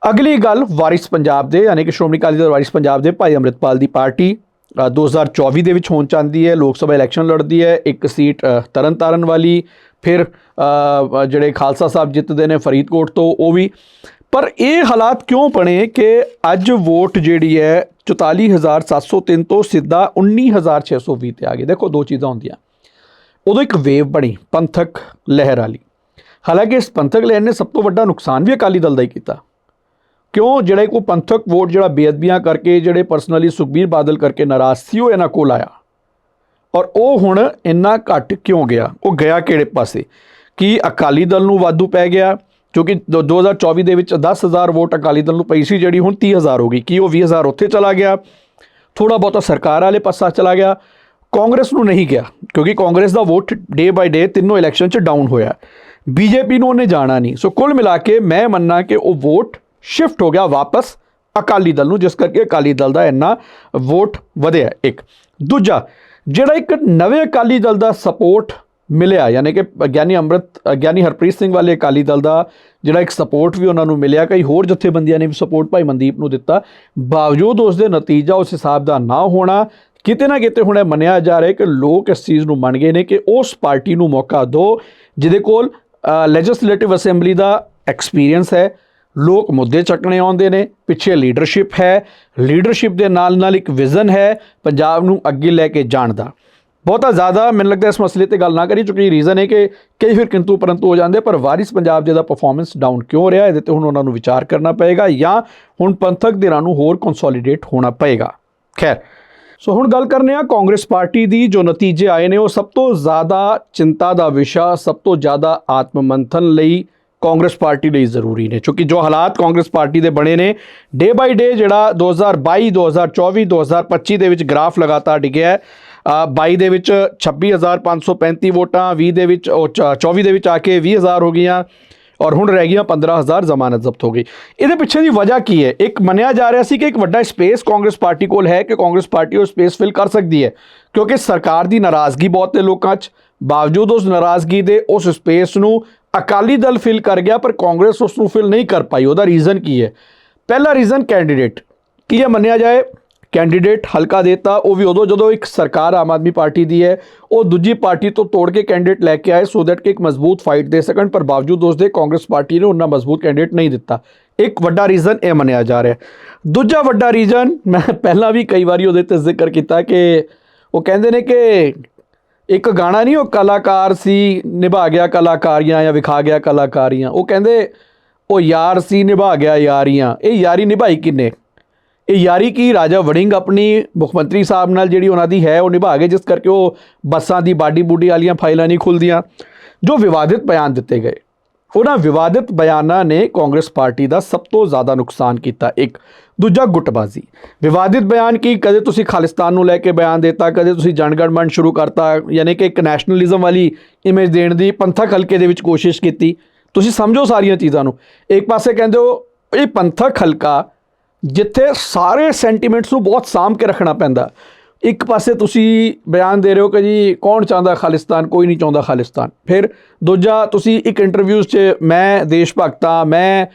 ਅਗਲੀ ਗੱਲ ਵਾਰਿਸ ਪੰਜਾਬ ਦੇ ਯਾਨੀ ਕਿ ਸ਼੍ਰੋਮਣੀ ਅਕਾਲੀ ਦਲ ਵਾਰਿਸ ਪੰਜਾਬ ਦੇ ਭਾਈ ਅੰਮ੍ਰਿਤਪਾਲ ਦੀ ਪਾਰਟੀ ਅ, 2024 ਦੇ ਵਿੱਚ ਹੋਣ ਚਾਹੁੰਦੀ ਹੈ ਲੋਕ ਸਭਾ ਇਲੈਕਸ਼ਨ ਲੜਦੀ ਹੈ ਇੱਕ ਸੀਟ ਅ, ਤਰਨਤਾਰਨ ਵਾਲੀ ਫਿਰ ਜਿਹੜੇ ਖਾਲਸਾ ਸਾਹਿਬ ਜਿੱਤਦੇ ਨੇ ਫਰੀਦਕੋਟ ਤੋਂ, ਉਹ ਵੀ। ਪਰ ਇਹ ਹਾਲਾਤ ਕਿਉਂ ਬਣੇ ਕਿ ਅੱਜ ਵੋਟ ਜਿਹੜੀ ਹੈ 44703 ਤੋਂ ਸਿੱਧਾ 19620 ਤੇ ਆ ਗਈ। ਦੇਖੋ, ਦੋ ਚੀਜ਼ਾਂ ਹੁੰਦੀਆਂ। ਉਦੋਂ ਇੱਕ ਵੇਵ ਬਣੀ, ਪੰਥਕ ਲਹਿਰ ਵਾਲੀ। ਹਾਲਾਂਕਿ ਇਸ ਪੰਥਕ ਲਹਿਰ ਨੇ ਸਭ ਤੋਂ ਵੱਡਾ ਨੁਕਸਾਨ ਵੀ ਅਕਾਲੀ ਦਲ ਦਾ ਹੀ ਕੀਤਾ। ਕਿਉਂ? ਜਿਹੜੇ ਕੋ ਪੰਥਕ ਵੋਟ ਜਿਹੜਾ ਬੇਅਦਬੀਆਂ ਕਰਕੇ, ਜਿਹੜੇ ਪਰਸਨਲੀ ਸੁਖਬੀਰ ਬਾਦਲ ਕਰਕੇ ਨਾਰਾਜ਼ ਸੀ, ਉਹ ਇਹਨਾਂ ਕੋਲ ਆਇਆ। ਔਰ ਉਹ ਹੁਣ ਇੰਨਾ ਘੱਟ ਕਿਉਂ ਗਿਆ? ਉਹ ਗਿਆ ਕਿਹੜੇ ਪਾਸੇ? ਕੀ ਅਕਾਲੀ ਦਲ ਨੂੰ ਵਾਧੂ ਪੈ ਗਿਆ? ਕਿਉਂਕਿ ਦੋ- 2024 ਦੇ ਵਿੱਚ 10000 ਵੋਟ ਅਕਾਲੀ ਦਲ ਨੂੰ ਪਈ ਸੀ, ਜਿਹੜੀ ਹੁਣ 30000 ਹੋ ਗਈ। ਕੀ ਉਹ 20000 ਉੱਥੇ ਚਲਾ ਗਿਆ? ਥੋੜਾ ਬਹੁਤਾ ਸਰਕਾਰ ਵਾਲੇ ਪਾਸਾ ਚਲਾ ਗਿਆ। ਕਾਂਗਰਸ ਨੂੰ ਨਹੀਂ ਗਿਆ, ਕਿਉਂਕਿ ਕਾਂਗਰਸ ਦਾ ਵੋਟ ਡੇ ਬਾਈ ਡੇ ਤਿੰਨੋਂ ਇਲੈਕਸ਼ਨ 'ਚ ਡਾਊਨ ਹੋਇਆ। ਬੀਜੇਪੀ ਨੂੰ ਉਹਨੇ ਜਾਣਾ ਨਹੀਂ। ਸੋ ਕੁੱਲ ਮਿਲਾ ਕੇ ਮੈਂ ਮੰਨਣਾ ਕਿ ਉਹ ਵੋਟ ਸ਼ਿਫਟ ਹੋ ਗਿਆ ਵਾਪਸ ਅਕਾਲੀ ਦਲ ਨੂੰ, ਜਿਸ ਕਰਕੇ ਅਕਾਲੀ ਦਲ ਦਾ ਇੰਨਾ ਵੋਟ ਵਧਿਆ। ਇੱਕ। ਦੂਜਾ ਜਿਹੜਾ ਇੱਕ ਨਵੇਂ ਅਕਾਲੀ ਦਲ ਦਾ ਸਪੋਰਟ ਮਿਲਿਆ, ਯਾਨੀ ਕਿ ਗਿਆਨੀ ਅੰਮ੍ਰਿਤ ਗਿਆਨੀ ਹਰਪ੍ਰੀਤ ਸਿੰਘ ਵਾਲੇ ਅਕਾਲੀ ਦਲ ਦਾ ਜਿਹੜਾ ਇੱਕ ਸਪੋਰਟ ਵੀ ਉਹਨਾਂ ਨੂੰ ਮਿਲਿਆ, ਕਈ ਹੋਰ ਜਥੇਬੰਦੀਆਂ ਨੇ ਵੀ ਸਪੋਰਟ ਭਾਈ ਮਨਦੀਪ ਨੂੰ ਦਿੱਤਾ। ਬਾਵਜੂਦ ਉਸ ਦੇ ਨਤੀਜਾ ਉਸ ਹਿਸਾਬ ਦਾ ਨਾ ਹੋਣਾ, ਕਿਤੇ ਨਾ ਕਿਤੇ ਹੁਣ ਇਹ ਮੰਨਿਆ ਜਾ ਰਿਹਾ ਕਿ ਲੋਕ ਇਸ ਚੀਜ਼ ਨੂੰ ਮੰਨ ਗਏ ਨੇ ਕਿ ਉਸ ਪਾਰਟੀ ਨੂੰ ਮੌਕਾ ਦਿਓ, ਜਿਹਦੇ ਕੋਲ ਲੈਜਿਸਲੇਟਿਵ ਅਸੈਂਬਲੀ ਦਾ ਐਕਸਪੀਰੀਅੰਸ ਹੈ। ਲੋਕ ਮੁੱਦੇ ਚੱਕਣੇ ਆਉਂਦੇ ਨੇ, ਪਿੱਛੇ ਲੀਡਰਸ਼ਿਪ ਹੈ। ਲੀਡਰਸ਼ਿਪ ਦੇ ਨਾਲ ਨਾਲ ਇੱਕ ਵਿਜ਼ਨ ਹੈ, ਪੰਜਾਬ ਨੂੰ ਅੱਗੇ ਲੈ ਕੇ ਜਾਣ ਦਾ। ਬਹੁਤਾ ਜ਼ਿਆਦਾ ਮੈਨੂੰ ਲੱਗਦਾ ਇਸ ਮਸਲੇ ਤੇ ਗੱਲ ਨਾ ਕਰੀ ਚੁੱਕੀ ਰੀਜ਼ਨ ਹੈ ਕਿ ਕਈ ਫਿਰ ਕਿੰਤੂ ਪਰੰਤੂ ਹੋ ਜਾਂਦੇ ਪਰ ਵਾਰਿਸ ਪੰਜਾਬ ਜਿਹਦਾ ਪਰਫਾਰਮੈਂਸ ਡਾਊਨ ਕਿਉਂ ਰਿਹਾ, ਇਹਦੇ ਤੇ ਹੁਣ ਉਹਨਾਂ ਨੂੰ ਵਿਚਾਰ ਕਰਨਾ ਪਏਗਾ ਜਾਂ ਹੁਣ ਪੰਥਕ ਧਿਰਾਂ ਨੂੰ ਹੋਰ ਕੰਸੋਲੀਡੇਟ ਹੋਣਾ ਪਏਗਾ। ਖੈਰ, ਸੋ ਹੁਣ ਗੱਲ ਕਰਨੇ ਆ ਕਾਂਗਰਸ ਪਾਰਟੀ ਦੀ, ਜੋ ਨਤੀਜੇ ਆਏ ਨੇ, ਉਹ ਸਭ ਤੋਂ ਜ਼ਿਆਦਾ ਚਿੰਤਾ ਦਾ ਵਿਸ਼ਾ, ਸਭ ਤੋਂ ਜ਼ਿਆਦਾ ਆਤਮ ਮੰਥਨ ਲਈ ਕਾਂਗਰਸ ਪਾਰਟੀ ਲਈ ਜ਼ਰੂਰੀ ਨੇ ਕਿਉਂਕਿ ਜੋ ਹਾਲਾਤ ਕਾਂਗਰਸ ਪਾਰਟੀ ਦੇ ਬਣੇ ਨੇ ਡੇ ਬਾਈ ਡੇ ਜਿਹੜਾ 2022 2024 2025 ਦੇ ਵਿੱਚ ਗ੍ਰਾਫ ਲਗਾਤਾਰ ਡਿੱਗਿਆ ਹੈ। ਅ, 22 ਦੇ ਵਿੱਚ 26535 ਵੋਟਾਂ 20 ਦੇ ਵਿੱਚ ਉਹ ਚ- 24 ਦੇ ਵਿੱਚ ਆ ਕੇ 20000 ਹੋ ਗਈਆਂ ਔਰ ਹੁਣ ਰਹਿ ਗਈਆਂ 15000 ਜ਼ਮਾਨਤ ਜ਼ਬਤ ਹੋ ਗਈ। ਇਹਦੇ ਪਿੱਛੇ ਦੀ ਵਜ੍ਹਾ ਕੀ ਹੈ? ਇੱਕ ਮੰਨਿਆ ਜਾ ਰਿਹਾ ਸੀ ਕਿ ਇੱਕ ਵੱਡਾ ਸਪੇਸ ਕਾਂਗਰਸ ਪਾਰਟੀ ਕੋਲ ਹੈ ਕਿ ਕਾਂਗਰਸ ਪਾਰਟੀ ਉਹ ਸਪੇਸ ਫਿਲ ਕਰ ਸਕਦੀ ਹੈ ਕਿਉਂਕਿ ਸਰਕਾਰ ਦੀ ਨਾਰਾਜ਼ਗੀ ਬਹੁਤ ਹੈ ਲੋਕਾਂ 'ਚ। ਬਾਵਜੂਦ ਉਸ ਨਾਰਾਜ਼ਗੀ ਦੇ ਉਸ ਸਪੇਸ ਨੂੰ ਅਕਾਲੀ ਦਲ ਫਿਲ ਕਰ ਗਿਆ, ਪਰ ਕਾਂਗਰਸ ਉਸ ਨੂੰ ਫਿਲ ਨਹੀਂ ਕਰ ਪਾਈ। ਉਹਦਾ ਰੀਜ਼ਨ ਕੀ ਹੈ? ਪਹਿਲਾ ਰੀਜ਼ਨ ਕੈਂਡੀਡੇਟ ਕੀ ਇਹ ਮੰਨਿਆ ਜਾਏ? ਕੈਂਡੀਡੇਟ ਹਲਕਾ ਦੇਤਾ, ਉਹ ਵੀ ਉਦੋਂ ਜਦੋਂ ਇੱਕ ਸਰਕਾਰ ਆਮ ਆਦਮੀ ਪਾਰਟੀ ਦੀ ਹੈ, ਉਹ ਦੂਜੀ ਪਾਰਟੀ ਤੋਂ ਤੋੜ ਕੇ ਕੈਂਡੀਡੇਟ ਲੈ ਕੇ ਆਏ ਸੋ ਦੈਟ ਕਿ ਇੱਕ ਮਜ਼ਬੂਤ ਫਾਈਟ ਦੇ ਸਕਣ, ਪਰ ਬਾਵਜੂਦ ਉਸ ਦੇ ਕਾਂਗਰਸ ਪਾਰਟੀ ਨੇ ਉਹਨਾਂ ਮਜ਼ਬੂਤ ਕੈਂਡੀਡੇਟ ਨਹੀਂ ਦਿੱਤਾ। ਇੱਕ ਵੱਡਾ ਰੀਜ਼ਨ ਇਹ ਮੰਨਿਆ ਜਾ ਰਿਹਾ ਦੂਜਾ ਵੱਡਾ ਰੀਜ਼ਨ ਮੈਂ ਪਹਿਲਾਂ ਵੀ ਕਈ ਵਾਰੀ ਉਹਦੇ ਤੇ ਜ਼ਿਕਰ ਕੀਤਾ ਕਿ ਉਹ ਕਹਿੰਦੇ ਨੇ ਕਿ ਇੱਕ ਗਾਣਾ ਨਹੀਂ, ਉਹ ਕਲਾਕਾਰ ਸੀ, ਨਿਭਾ ਗਿਆ ਕਲਾਕਾਰੀਆਂ ਜਾਂ ਵਿਖਾ ਗਿਆ ਕਲਾਕਾਰੀਆਂ। ਉਹ ਕਹਿੰਦੇ, ਉਹ ਯਾਰ ਸੀ, ਨਿਭਾ ਗਿਆ ਯਾਰੀਆਂ। ਇਹ ਯਾਰੀ ਨਿਭਾਈ ਕਿੰਨੇ ਇਹ ਯਾਰੀ ਕੀ? ਰਾਜਾ ਵੜਿੰਗ ਆਪਣੀ ਮੁੱਖ ਮੰਤਰੀ ਸਾਹਿਬ ਨਾਲ ਜਿਹੜੀ ਉਹਨਾਂ ਦੀ ਹੈ, ਉਹ ਨਿਭਾ ਗਏ, ਜਿਸ ਕਰਕੇ ਉਹ ਬੱਸਾਂ ਦੀ ਬਾਡੀ ਬੂਡੀ ਵਾਲੀਆਂ ਫਾਈਲਾਂ ਨਹੀਂ ਖੁੱਲਦੀਆਂ, ਜੋ ਵਿਵਾਦਿਤ ਬਿਆਨ ਦਿੱਤੇ ਗਏ। ਉਹਨਾਂ ਵਿਵਾਦਿਤ ਬਿਆਨਾਂ ਨੇ ਕਾਂਗਰਸ ਪਾਰਟੀ ਦਾ ਸਭ ਤੋਂ ਜ਼ਿਆਦਾ ਨੁਕਸਾਨ ਕੀਤਾ। ਇੱਕ ਦੂਜਾ ਗੁੱਟਬਾਜ਼ੀ। ਵਿਵਾਦਿਤ ਬਿਆਨ ਕੀ? ਕਦੇ ਤੁਸੀਂ ਖਾਲਿਸਤਾਨ ਨੂੰ ਲੈ ਕੇ ਬਿਆਨ ਦਿੱਤਾ? ਕਦੇ ਤੁਸੀਂ ਜਨਗਣਮਨ ਸ਼ੁਰੂ ਕਰਤਾ? ਯਾਨੀ ਕਿ ਇੱਕ ਨੈਸ਼ਨਲਿਜ਼ਮ ਵਾਲੀ ਇਮੇਜ ਦੇਣ ਦੀ ਪੰਥਕ ਹਲਕੇ ਦੇ ਵਿੱਚ ਕੋਸ਼ਿਸ਼ ਕੀਤੀ। ਤੁਸੀਂ ਸਮਝੋ ਸਾਰੀਆਂ ਚੀਜ਼ਾਂ ਨੂੰ। ਇੱਕ ਪਾਸੇ ਕਹਿੰਦੇ ਹੋ, ਇਹ ਪੰਥਕ ਹਲਕਾ ਜਿੱਥੇ ਸਾਰੇ ਸੈਂਟੀਮੈਂਟਸ ਨੂੰ ਬਹੁਤ ਸਾਂਭ ਕੇ ਰੱਖਣਾ ਪੈਂਦਾ। ਇੱਕ ਪਾਸੇ ਤੁਸੀਂ ਬਿਆਨ ਦੇ ਰਹੇ ਹੋ ਕਿ ਜੀ ਕੌਣ ਚਾਹੁੰਦਾ ਖਾਲਿਸਤਾਨ, ਕੋਈ ਨਹੀਂ ਚਾਹੁੰਦਾ ਖਾਲਿਸਤਾਨ। ਫਿਰ ਦੂਜਾ, ਤੁਸੀਂ ਇੱਕ ਇੰਟਰਵਿਊਜ਼ 'ਚ ਮੈਂ ਦੇਸ਼ ਭਗਤਾ, ਮੈਂ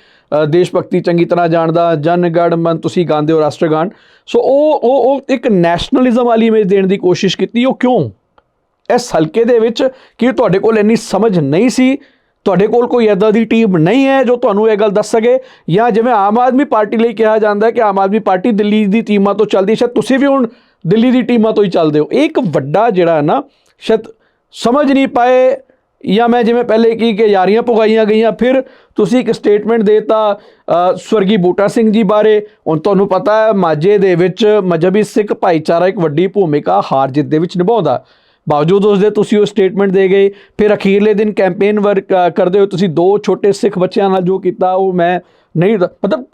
ਦੇਸ਼ ਭਗਤੀ ਚੰਗੀ ਤਰ੍ਹਾਂ ਜਾਣਦਾ ਜਨ ਗੜ ਮਨ ਤੁਸੀਂ ਗਾਉਂਦੇ ਹੋ ਰਾਸ਼ਟਰ ਰਾਸ਼ਟਰਗਾਨ। ਸੋ ਉਹ ਉਹ ਉਹ ਇੱਕ ਨੈਸ਼ਨਲਿਜ਼ਮ ਵਾਲੀ ਇਮੇਜ ਦੇਣ ਦੀ ਕੋਸ਼ਿਸ਼ ਕੀਤੀ, ਉਹ ਕਿਉਂ? ਇਸ ਹਲਕੇ ਦੇ ਵਿੱਚ ਕਿ ਤੁਹਾਡੇ ਕੋਲ ਇੰਨੀ ਸਮਝ ਨਹੀਂ ਸੀ? ਤੁਹਾਡੇ ਕੋਲ ਕੋਈ ਐਦਾਂ ਦੀ ਟੀਮ ਨਹੀਂ ਹੈ ਜੋ ਤੁਹਾਨੂੰ ਇਹ ਗੱਲ ਦੱਸ ਸਕੇ? ਜਾਂ ਜਿਵੇਂ ਆਮ ਆਦਮੀ ਪਾਰਟੀ ਲਈ ਕਿਹਾ ਜਾਂਦਾ ਕਿ ਆਮ ਆਦਮੀ ਪਾਰਟੀ ਦਿੱਲੀ ਦੀ ਟੀਮਾਂ ਤੋਂ ਚੱਲਦੀ, ਸ਼ਾਇਦ ਤੁਸੀਂ ਵੀ ਹੁਣ ਦਿੱਲੀ ਦੀ ਟੀਮਾਂ ਤੋਂ ਹੀ ਚੱਲਦੇ ਹੋ। ਇਹ ਇੱਕ ਵੱਡਾ ਜਿਹੜਾ ਹੈ ਨਾ, ਸ਼ਾਇਦ ਸਮਝ ਨਹੀਂ ਪਾਏ ਜਾਂ ਮੈਂ ਜਿਵੇਂ ਪਹਿਲੇ ਕੀ ਕਿ ਯਾਰੀਆਂ ਪੁਗਾਈਆਂ ਗਈਆਂ ਫਿਰ ਤੁਸੀਂ ਇੱਕ ਸਟੇਟਮੈਂਟ ਦੇਤਾ ਅ, ਸਵਰਗੀ ਬੂਟਾ ਸਿੰਘ ਜੀ ਬਾਰੇ। ਹੁਣ ਤੁਹਾਨੂੰ ਪਤਾ ਹੈ ਮਾਝੇ ਦੇ ਵਿੱਚ ਮਜਬੀ ਸਿੱਖ ਭਾਈਚਾਰਾ ਇੱਕ ਵੱਡੀ ਭੂਮਿਕਾ ਹਾਰ ਜਿੱਤ ਦੇ ਵਿੱਚ ਨਿਭਾਉਂਦਾ। ਬਾਵਜੂਦ ਉਸ ਦੇ ਤੁਸੀਂ ਉਹ ਸਟੇਟਮੈਂਟ ਦੇ ਗਏ ਫਿਰ ਅਖੀਰਲੇ ਦਿਨ ਕੈਂਪੇਨ ਵਰਕ ਕਰਦੇ ਹੋ ਤੁਸੀਂ ਦੋ ਛੋਟੇ ਸਿੱਖ ਬੱਚਿਆਂ ਨਾਲ ਜੋ ਕੀਤਾ ਉਹ ਮੈਂ ਨਹੀਂ ਮਤਲਬ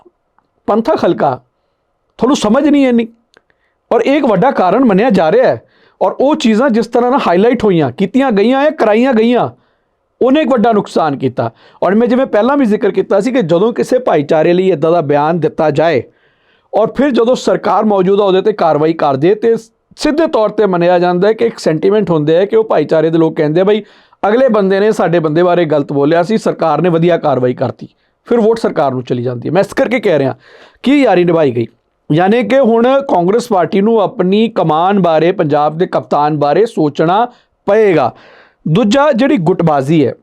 ਪੰਥਕ ਹਲਕਾ। ਤੁਹਾਨੂੰ ਸਮਝ ਨਹੀਂ ਇੰਨੀ। ਔਰ ਇਹ ਇੱਕ ਵੱਡਾ ਕਾਰਨ ਮੰਨਿਆ ਜਾ ਰਿਹਾ ਹੈ। ਔਰ ਉਹ ਚੀਜ਼ਾਂ ਜਿਸ ਤਰ੍ਹਾਂ ਨਾਲ ਹਾਈਲਾਈਟ ਹੋਈਆਂ, ਕੀਤੀਆਂ ਗਈਆਂ ਹੈ ਕਰਾਈਆਂ ਗਈਆਂ, ਉਹਨੇ ਇੱਕ ਵੱਡਾ ਨੁਕਸਾਨ ਕੀਤਾ। ਔਰ ਮੈਂ ਜਿਵੇਂ ਪਹਿਲਾਂ ਵੀ ਜ਼ਿਕਰ ਕੀਤਾ ਸੀ ਕਿ ਜਦੋਂ ਕਿਸੇ ਭਾਈਚਾਰੇ ਲਈ ਇਦਾਂ ਦਾ ਬਿਆਨ ਦਿੱਤਾ ਜਾਏ ਔਰ ਫਿਰ ਜਦੋਂ ਸਰਕਾਰ ਮੌਜੂਦਾ ਉਹਦੇ ਤੇ ਕਾਰਵਾਈ ਕਰਦੇ, ਤੇ ਸਿੱਧੇ ਤੌਰ ਤੇ ਮੰਨਿਆ ਜਾਂਦਾ ਹੈ ਕਿ ਇੱਕ ਸੈਂਟੀਮੈਂਟ ਹੁੰਦੇ ਹੈ ਕਿ ਉਹ ਭਾਈਚਾਰੇ ਦੇ ਲੋਕ ਕਹਿੰਦੇ ਆ, ਬਈ ਅਗਲੇ ਬੰਦੇ ਨੇ ਸਾਡੇ ਬੰਦੇ ਬਾਰੇ ਗਲਤ ਬੋਲਿਆ ਸੀ, ਸਰਕਾਰ ਨੇ ਵਧੀਆ ਕਾਰਵਾਈ ਕਰਤੀ। ਫਿਰ ਵੋਟ ਸਰਕਾਰ ਨੂੰ ਚਲੀ ਜਾਂਦੀ ਹੈ। ਮੈਂ ਇਸ ਕਰਕੇ ਕਹਿ ਰਿਹਾ ਕਿ ਯਾਰੀ ਨਿਭਾਈ ਗਈ। ਯਾਨੀ ਕਿ ਹੁਣ ਕਾਂਗਰਸ ਪਾਰਟੀ ਨੂੰ ਆਪਣੀ ਕਮਾਨ ਬਾਰੇ, ਪੰਜਾਬ ਦੇ ਕਪਤਾਨ ਬਾਰੇ ਸੋਚਣਾ ਪਏਗਾ। ਦੂਜਾ ਜਿਹੜੀ ਗੁੱਟਬਾਜ਼ੀ ਹੈ,